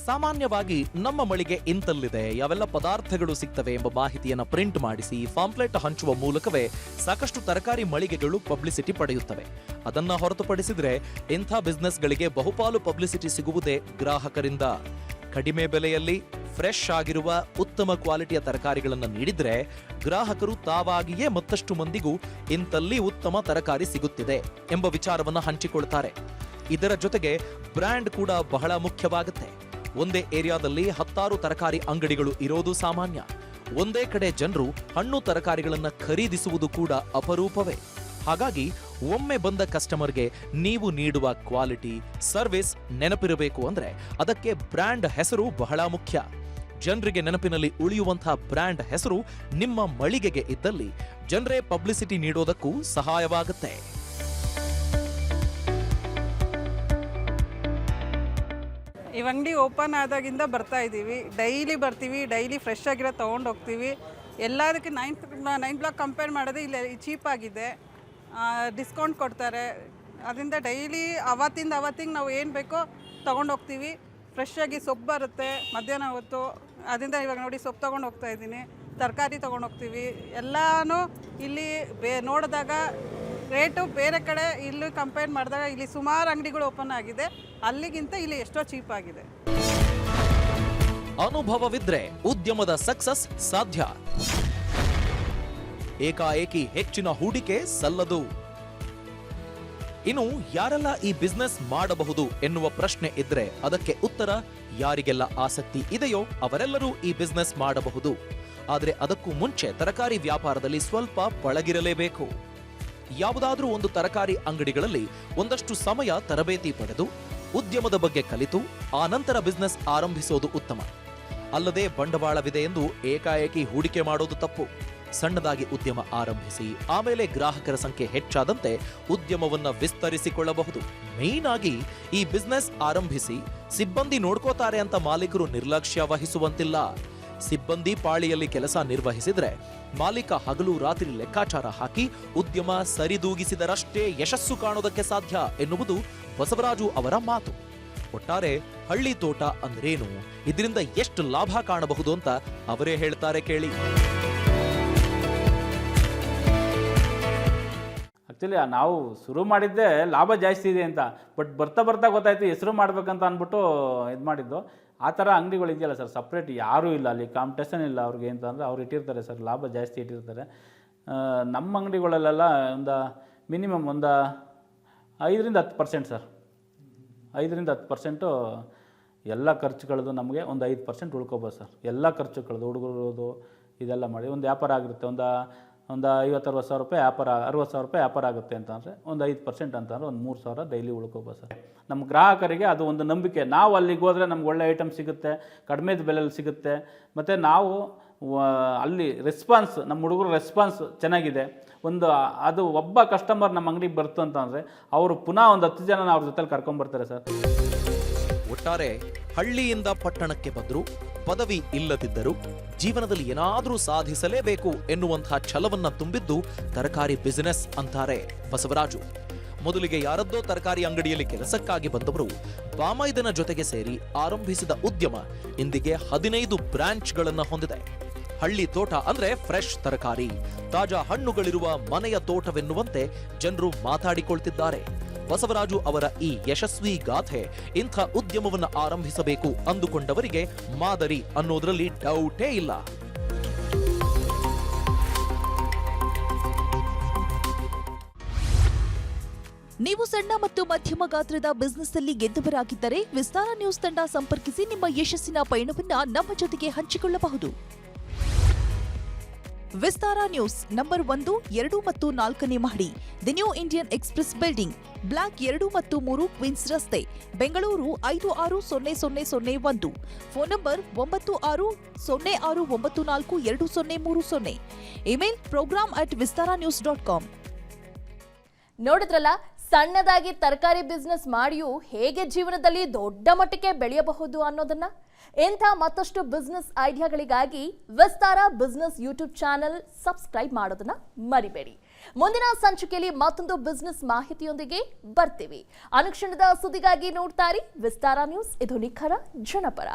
ಸಾಮಾನ್ಯವಾಗಿ ನಮ್ಮ ಮಳಿಗೆ ಇಂತಲ್ಲಿದೆ. ಯಾವೆಲ್ಲ ಪದಾರ್ಥಗಳು ಸಿಗ್ತವೆ ಎಂಬ ಮಾಹಿತಿಯನ್ನು ಪ್ರಿಂಟ್ ಮಾಡಿಸಿ ಫಾಂಪ್ಲೆಟ್ ಹಂಚುವ ಮೂಲಕವೇ ಸಾಕಷ್ಟು ತರಕಾರಿ ಮಳಿಗೆಗಳು ಪಬ್ಲಿಸಿಟಿ ಪಡೆಯುತ್ತವೆ. ಅದನ್ನ ಹೊರತುಪಡಿಸಿದ್ರೆ ಇಂಥ ಬಿಸ್ನೆಸ್ಗಳಿಗೆ ಬಹುಪಾಲು ಪಬ್ಲಿಸಿಟಿ ಸಿಗುವುದೇ ಗ್ರಾಹಕರಿಂದ. ಕಡಿಮೆ ಬೆಲೆಯಲ್ಲಿ ಫ್ರೆಶ್ ಆಗಿರುವ ಉತ್ತಮ ಕ್ವಾಲಿಟಿಯ ತರಕಾರಿಗಳನ್ನು ನೀಡಿದ್ರೆ ಗ್ರಾಹಕರು ತಾವಾಗಿಯೇ ಮತ್ತಷ್ಟು ಮಂದಿಗೂ ಇಂತಲ್ಲಿ ಉತ್ತಮ ತರಕಾರಿ ಸಿಗುತ್ತಿದೆ ಎಂಬ ವಿಚಾರವನ್ನು ಹಂಚಿಕೊಳ್ತಾರೆ. ಇದರ ಜೊತೆಗೆ ಬ್ರ್ಯಾಂಡ್ ಕೂಡ ಬಹಳ ಮುಖ್ಯವಾಗುತ್ತೆ. ಒಂದೇ ಏರಿಯಾದಲ್ಲಿ ಹತ್ತಾರು ತರಕಾರಿ ಅಂಗಡಿಗಳು ಇರೋದು ಸಾಮಾನ್ಯ. ಒಂದೇ ಕಡೆ ಜನರು ಹಣ್ಣು ತರಕಾರಿಗಳನ್ನು ಖರೀದಿಸುವುದು ಕೂಡ ಅಪರೂಪವೇ. ಹಾಗಾಗಿ ಒಮ್ಮೆ ಬಂದ ಕಸ್ಟಮರ್ಗೆ ನೀವು ನೀಡುವ ಕ್ವಾಲಿಟಿ, ಸರ್ವಿಸ್ ನೆನಪಿರಬೇಕು ಅಂದರೆ ಅದಕ್ಕೆ ಬ್ರ್ಯಾಂಡ್ ಹೆಸರು ಬಹಳ ಮುಖ್ಯ. ಜನರಿಗೆ ನೆನಪಿನಲ್ಲಿ ಉಳಿಯುವಂತಹ ಬ್ರ್ಯಾಂಡ್ ಹೆಸರು ನಿಮ್ಮ ಮಳಿಗೆಗೆ ಇದ್ದಲ್ಲಿ ಜನರೇ ಪಬ್ಲಿಸಿಟಿ ನೀಡೋದಕ್ಕೂ ಸಹಾಯವಾಗುತ್ತೆ. ಈ ಅಂಗಡಿ ಓಪನ್ ಆದಾಗಿಂದ ಬರ್ತಾ ಇದ್ದೀವಿ. ಡೈಲಿ ಬರ್ತೀವಿ, ಡೈಲಿ ಫ್ರೆಶ್ ಆಗಿರೋ ತೊಗೊಂಡು ಹೋಗ್ತೀವಿ. ಎಲ್ಲದಕ್ಕೆ ನೈನ್ತ್ ನೈನ್ ಬ್ಲಾಕ್ ಕಂಪೇರ್ ಮಾಡಿದ್ರೆ ಇಲ್ಲಿ ಚೀಪಾಗಿದೆ ಡಿಸ್ಕೌಂಟ್ ಕೊಡ್ತಾರೆ. ಅದರಿಂದ ಡೈಲಿ ಅವತ್ತಿಂದ ಅವತ್ತಿಗೆ ನಾವು ಏನು ಬೇಕೋ ತೊಗೊಂಡು ಹೋಗ್ತೀವಿ. ಫ್ರೆಶ್ ಆಗಿ ಸೊಪ್ಪು ಬರುತ್ತೆ, ಮಧ್ಯಾಹ್ನ ಹೊತ್ತು. ಅದರಿಂದ ಇವಾಗ ನೋಡಿ ಸೊಪ್ಪು ತೊಗೊಂಡು ಹೋಗ್ತಾ ಇದ್ದೀನಿ. ತರಕಾರಿ ತೊಗೊಂಡು ಹೋಗ್ತೀವಿ. ಎಲ್ಲನೂ ಇಲ್ಲಿ ಬೇ, ನೋಡಿದಾಗ ರೇಟು ಬೇರೆ ಕಡೆ ಇಲ್ಲಿ ಕಂಪೇರ್ ಮಾಡಿದಾಗ ಇಲ್ಲಿ ಸುಮಾರು ಅಂಗಡಿಗಳು ಓಪನ್ ಆಗಿದೆ. ಅಲ್ಲಿಗಿಂತ ಇಲ್ಲಿ ಎಷ್ಟೋ ಚೀಪ್ ಆಗಿದೆ. ಅನುಭವವಿದ್ರೆ ಉದ್ಯಮದ ಸಕ್ಸಸ್ ಸಾಧ್ಯ. ಏಕಾಏಕಿ ಹೆಚ್ಚಿನ ಹೂಡಿಕೆ ಸಲ್ಲದು. ಇನ್ನು ಯಾರೆಲ್ಲ ಈ ಬಿಸ್ನೆಸ್ ಮಾಡಬಹುದು ಎನ್ನುವ ಪ್ರಶ್ನೆ ಇದ್ರೆ ಅದಕ್ಕೆ ಉತ್ತರ ಯಾರಿಗೆಲ್ಲ ಆಸಕ್ತಿ ಇದೆಯೋ ಅವರೆಲ್ಲರೂ ಈ ಬಿಸ್ನೆಸ್ ಮಾಡಬಹುದು. ಆದರೆ ಅದಕ್ಕೂ ಮುಂಚೆ ತರಕಾರಿ ವ್ಯಾಪಾರದಲ್ಲಿ ಸ್ವಲ್ಪ ಪಳಗಿರಲೇಬೇಕು. ಯಾವುದಾದ್ರೂ ಒಂದು ತರಕಾರಿ ಅಂಗಡಿಗಳಲ್ಲಿ ಒಂದಷ್ಟು ಸಮಯ ತರಬೇತಿ ಪಡೆದು ಉದ್ಯಮದ ಬಗ್ಗೆ ಕಲಿತು ಆ ನಂತರ ಬಿಸ್ನೆಸ್ ಆರಂಭಿಸೋದು ಉತ್ತಮ. ಅಲ್ಲದೆ ಬಂಡವಾಳವಿದೆ ಎಂದು ಏಕಾಏಕಿ ಹೂಡಿಕೆ ಮಾಡೋದು ತಪ್ಪು. ಸಣ್ಣದಾಗಿ ಉದ್ಯಮ ಆರಂಭಿಸಿ ಆಮೇಲೆ ಗ್ರಾಹಕರ ಸಂಖ್ಯೆ ಹೆಚ್ಚಾದಂತೆ ಉದ್ಯಮವನ್ನ ವಿಸ್ತರಿಸಿಕೊಳ್ಳಬಹುದು. ಮೇನ್ ಆಗಿ ಈ ಬಿಸ್ನೆಸ್ ಆರಂಭಿಸಿ ಸಿಬ್ಬಂದಿ ನೋಡ್ಕೋತಾರೆ ಅಂತ ಮಾಲೀಕರು ನಿರ್ಲಕ್ಷ್ಯ ವಹಿಸುವಂತಿಲ್ಲ. ಸಿಬ್ಬಂದಿ ಪಾಳಿಯಲ್ಲಿ ಕೆಲಸ ನಿರ್ವಹಿಸಿದ್ರೆ ಮಾಲೀಕ ಹಗಲು ರಾತ್ರಿ ಲೆಕ್ಕಾಚಾರ ಹಾಕಿ ಉದ್ಯಮ ಸರಿದೂಗಿಸಿದರಷ್ಟೇ ಯಶಸ್ಸು ಕಾಣೋದಕ್ಕೆ ಸಾಧ್ಯ ಎನ್ನುವುದು ಬಸವರಾಜು ಅವರ ಮಾತು. ಒಟ್ಟಾರೆ ಹಳ್ಳಿ ತೋಟ ಅಂದ್ರೇನು? ಇದರಿಂದ ಎಷ್ಟು ಲಾಭ ಕಾಣಬಹುದು ಅಂತ ಅವರೇ ಹೇಳ್ತಾರೆ ಕೇಳಿ. ಆ್ಯಕ್ಚುಲಿ ನಾವು ಶುರು ಮಾಡಿದ್ದೆ ಲಾಭ ಜಾಸ್ತಿ ಇದೆ ಅಂತ. ಬಟ್ ಬರ್ತಾ ಬರ್ತಾ ಗೊತ್ತಾಯ್ತು, ಹೆಸರು ಮಾಡ್ಬೇಕಂತ ಅಂದ್ಬಿಟ್ಟು ಇದು ಮಾಡಿದ್ದು. ಆ ಥರ ಅಂಗಡಿಗಳು ಇದೆಯಲ್ಲ ಸರ್ ಸಪ್ರೇಟ್ ಯಾರೂ ಇಲ್ಲ ಅಲ್ಲಿ ಕಾಂಪಿಟೇಷನ್ ಇಲ್ಲ ಅವ್ರಿಗೆ ಅಂತಂದರೆ ಅವ್ರು ಇಟ್ಟಿರ್ತಾರೆ ಸರ್, ಲಾಭ ಜಾಸ್ತಿ ಇಟ್ಟಿರ್ತಾರೆ. ನಮ್ಮ ಅಂಗಡಿಗಳಲ್ಲೆಲ್ಲ ಒಂದು ಮಿನಿಮಮ್ ಒಂದು ಐದರಿಂದ ಹತ್ತು ಪರ್ಸೆಂಟ್ ಸರ್. ಐದರಿಂದ ಹತ್ತು ಪರ್ಸೆಂಟು ಎಲ್ಲ ಖರ್ಚುಗಳದು ನಮಗೆ ಒಂದು ಐದು ಪರ್ಸೆಂಟ್ ಉಳ್ಕೊಬೋದು ಸರ್. ಎಲ್ಲ ಖರ್ಚುಗಳದು ಹುಡುಗರದು ಇದೆಲ್ಲ ಮಾಡಿ. ಒಂದು ವ್ಯಾಪಾರ ಆಗಿರುತ್ತೆ, ಒಂದು ಒಂದು ಐವತ್ತು ಸಾವಿರ ರೂಪಾಯಿ ವ್ಯಾಪಾರ, ಅರವತ್ತು ಸಾವಿರ ರೂಪಾಯಿ ವ್ಯಾಪಾರ ಆಗುತ್ತೆ ಅಂತಂದರೆ ಒಂದು ಐದು ಪರ್ಸೆಂಟ್ ಅಂತಂದರೆ ಒಂದು ಮೂರು ಸಾವಿರ ಡೈಲಿ ಉಳ್ಕೋಬೋದು ಸರ್. ನಮ್ಮ ಗ್ರಾಹಕರಿಗೆ ಅದು ಒಂದು ನಂಬಿಕೆ. ನಾವು ಅಲ್ಲಿಗೆ ಹೋದರೆ ನಮ್ಗೆ ಒಳ್ಳೆ ಐಟಮ್ ಸಿಗುತ್ತೆ ಕಡಿಮೆ ಬೆಲೆಯಲ್ಲಿ ಸಿಗುತ್ತೆ. ಮತ್ತು ನಾವು ಅಲ್ಲಿ ರೆಸ್ಪಾನ್ಸ್ ನಮ್ಮ ಹುಡುಗರು ರೆಸ್ಪಾನ್ಸ್ ಚೆನ್ನಾಗಿದೆ. ಒಂದು, ಅದು ಒಬ್ಬ ಕಸ್ಟಮರ್ ನಮ್ಮ ಅಂಗಡಿಗೆ ಬರ್ತು ಅಂತಂದರೆ ಅವರು ಪುನಃ ಒಂದು ಹತ್ತು ಜನ ಅವ್ರ ಜೊತೆಲಿ ಕರ್ಕೊಂಬರ್ತಾರೆ ಸರ್. ಒಟ್ಟಾರೆ ಹಳ್ಳಿಯಿಂದ ಪಟ್ಟಣಕ್ಕೆ ಬಂದ್ರು ಪದವಿ ಇಲ್ಲದಿದ್ದರೂ ಜೀವನದಲ್ಲಿ ಏನಾದರೂ ಸಾಧಿಸಲೇಬೇಕು ಎನ್ನುವಂತಹ ಛಲವನ್ನ ತುಂಬಿದ್ದು ತರಕಾರಿ ಬಿಸಿನೆಸ್ ಅಂತಾರೆ ಬಸವರಾಜು. ಮೊದಲಿಗೆ ಯಾರದ್ದೋ ತರಕಾರಿ ಅಂಗಡಿಯಲ್ಲಿ ಕೆಲಸಕ್ಕಾಗಿ ಬಂದವರು ಬಾಮೈದನ ಜೊತೆಗೆ ಸೇರಿ ಆರಂಭಿಸಿದ ಉದ್ಯಮ ಇಂದಿಗೆ ಹದಿನೈದು ಬ್ರಾಂಚ್ಗಳನ್ನು ಹೊಂದಿದೆ. ಹಳ್ಳಿ ತೋಟ ಅಂದ್ರೆ ಫ್ರೆಶ್ ತರಕಾರಿ, ತಾಜಾ ಹಣ್ಣುಗಳಿರುವ ಮನೆಯ ತೋಟವೆನ್ನುವಂತೆ ಜನರು ಮಾತಾಡಿಕೊಳ್ತಿದ್ದಾರೆ. ಬಸವರಾಜು ಅವರ ಈ ಯಶಸ್ವಿ ಗಾಥೆ ಇಂಥ ಉದ್ಯಮವನ್ನು ಆರಂಭಿಸಬೇಕು ಅಂದುಕೊಂಡವರಿಗೆ ಮಾದರಿ ಅನ್ನೋದರಲ್ಲಿ ಡೌಟೇ ಇಲ್ಲ. ನೀವು ಸಣ್ಣ ಮತ್ತು ಮಧ್ಯಮ ಗಾತ್ರದ ಬಿಸ್ನೆಸ್ ಅಲ್ಲಿ ಗೆದ್ದವರಾಗಿದ್ದರೆ ವಿಸ್ತಾರ ನ್ಯೂಸ್ ತಂಡ ಸಂಪರ್ಕಿಸಿ ನಿಮ್ಮ ಯಶಸ್ಸಿನ ಪಯಣವನ್ನ ನಮ್ಮ ಜೊತೆಗೆ ಹಂಚಿಕೊಳ್ಳಬಹುದು. ವಿಸ್ತಾರ ನ್ಯೂಸ್ ನಂಬರ್ ಒಂದು, ಎರಡು ಮತ್ತು ನಾಲ್ಕನೇ ಮಹಡಿ. The New Indian Express building, block ಎರಡು ಮತ್ತು ಮೂರು ಕ್ವೀನ್ಸ್ ರಸ್ತೆ, ಬೆಂಗಳೂರು ಐದು ಆರು ಸೊನ್ನೆ ಸೊನ್ನೆ ಸೊನ್ನೆ ಒಂದು. ಫೋನ್ ನಂಬರ್ ಒಂಬತ್ತು ಆರು, ಸೊನ್ನೆ ಆರು ಒಂಬತ್ತು ನಾಲ್ಕು ಎರಡು ಸೊನ್ನೆ ಮೂರು ಸೊನ್ನೆ. Email program at Vistara news dot com. ನೋಡಿದ್ರಲ್ಲ, ಸಣ್ಣದಾಗಿ ತರಕಾರಿ ಬಿಸ್ನೆಸ್ ಮಾಡಿಯೂ ಹೇಗೆ ಜೀವನದಲ್ಲಿ ದೊಡ್ಡ ಮಟ್ಟಕ್ಕೆ ಬೆಳೆಯಬಹುದು ಅನ್ನೋದನ್ನ? ಇಂಥ ಮತ್ತಷ್ಟು business ಐಡಿಯಾಗಳಿಗಾಗಿ Vistara business YouTube channel subscribe ಮಾಡೋದನ್ನ ಮರಿಬೇಡಿ. ಮುಂದಿನ ಸಂಚಿಕೆಯಲ್ಲಿ ಮತ್ತೊಂದು ಬಿಸ್ನೆಸ್ ಮಾಹಿತಿಯೊಂದಿಗೆ ಬರ್ತೀವಿ. ಅನುಕ್ಷಣದ ಸುದ್ದಿಗಾಗಿ ನೋಡ್ತಾರೆ ವಿಸ್ತಾರ ನ್ಯೂಸ್, ಇದು ನಿಖರ ಜನಪರ.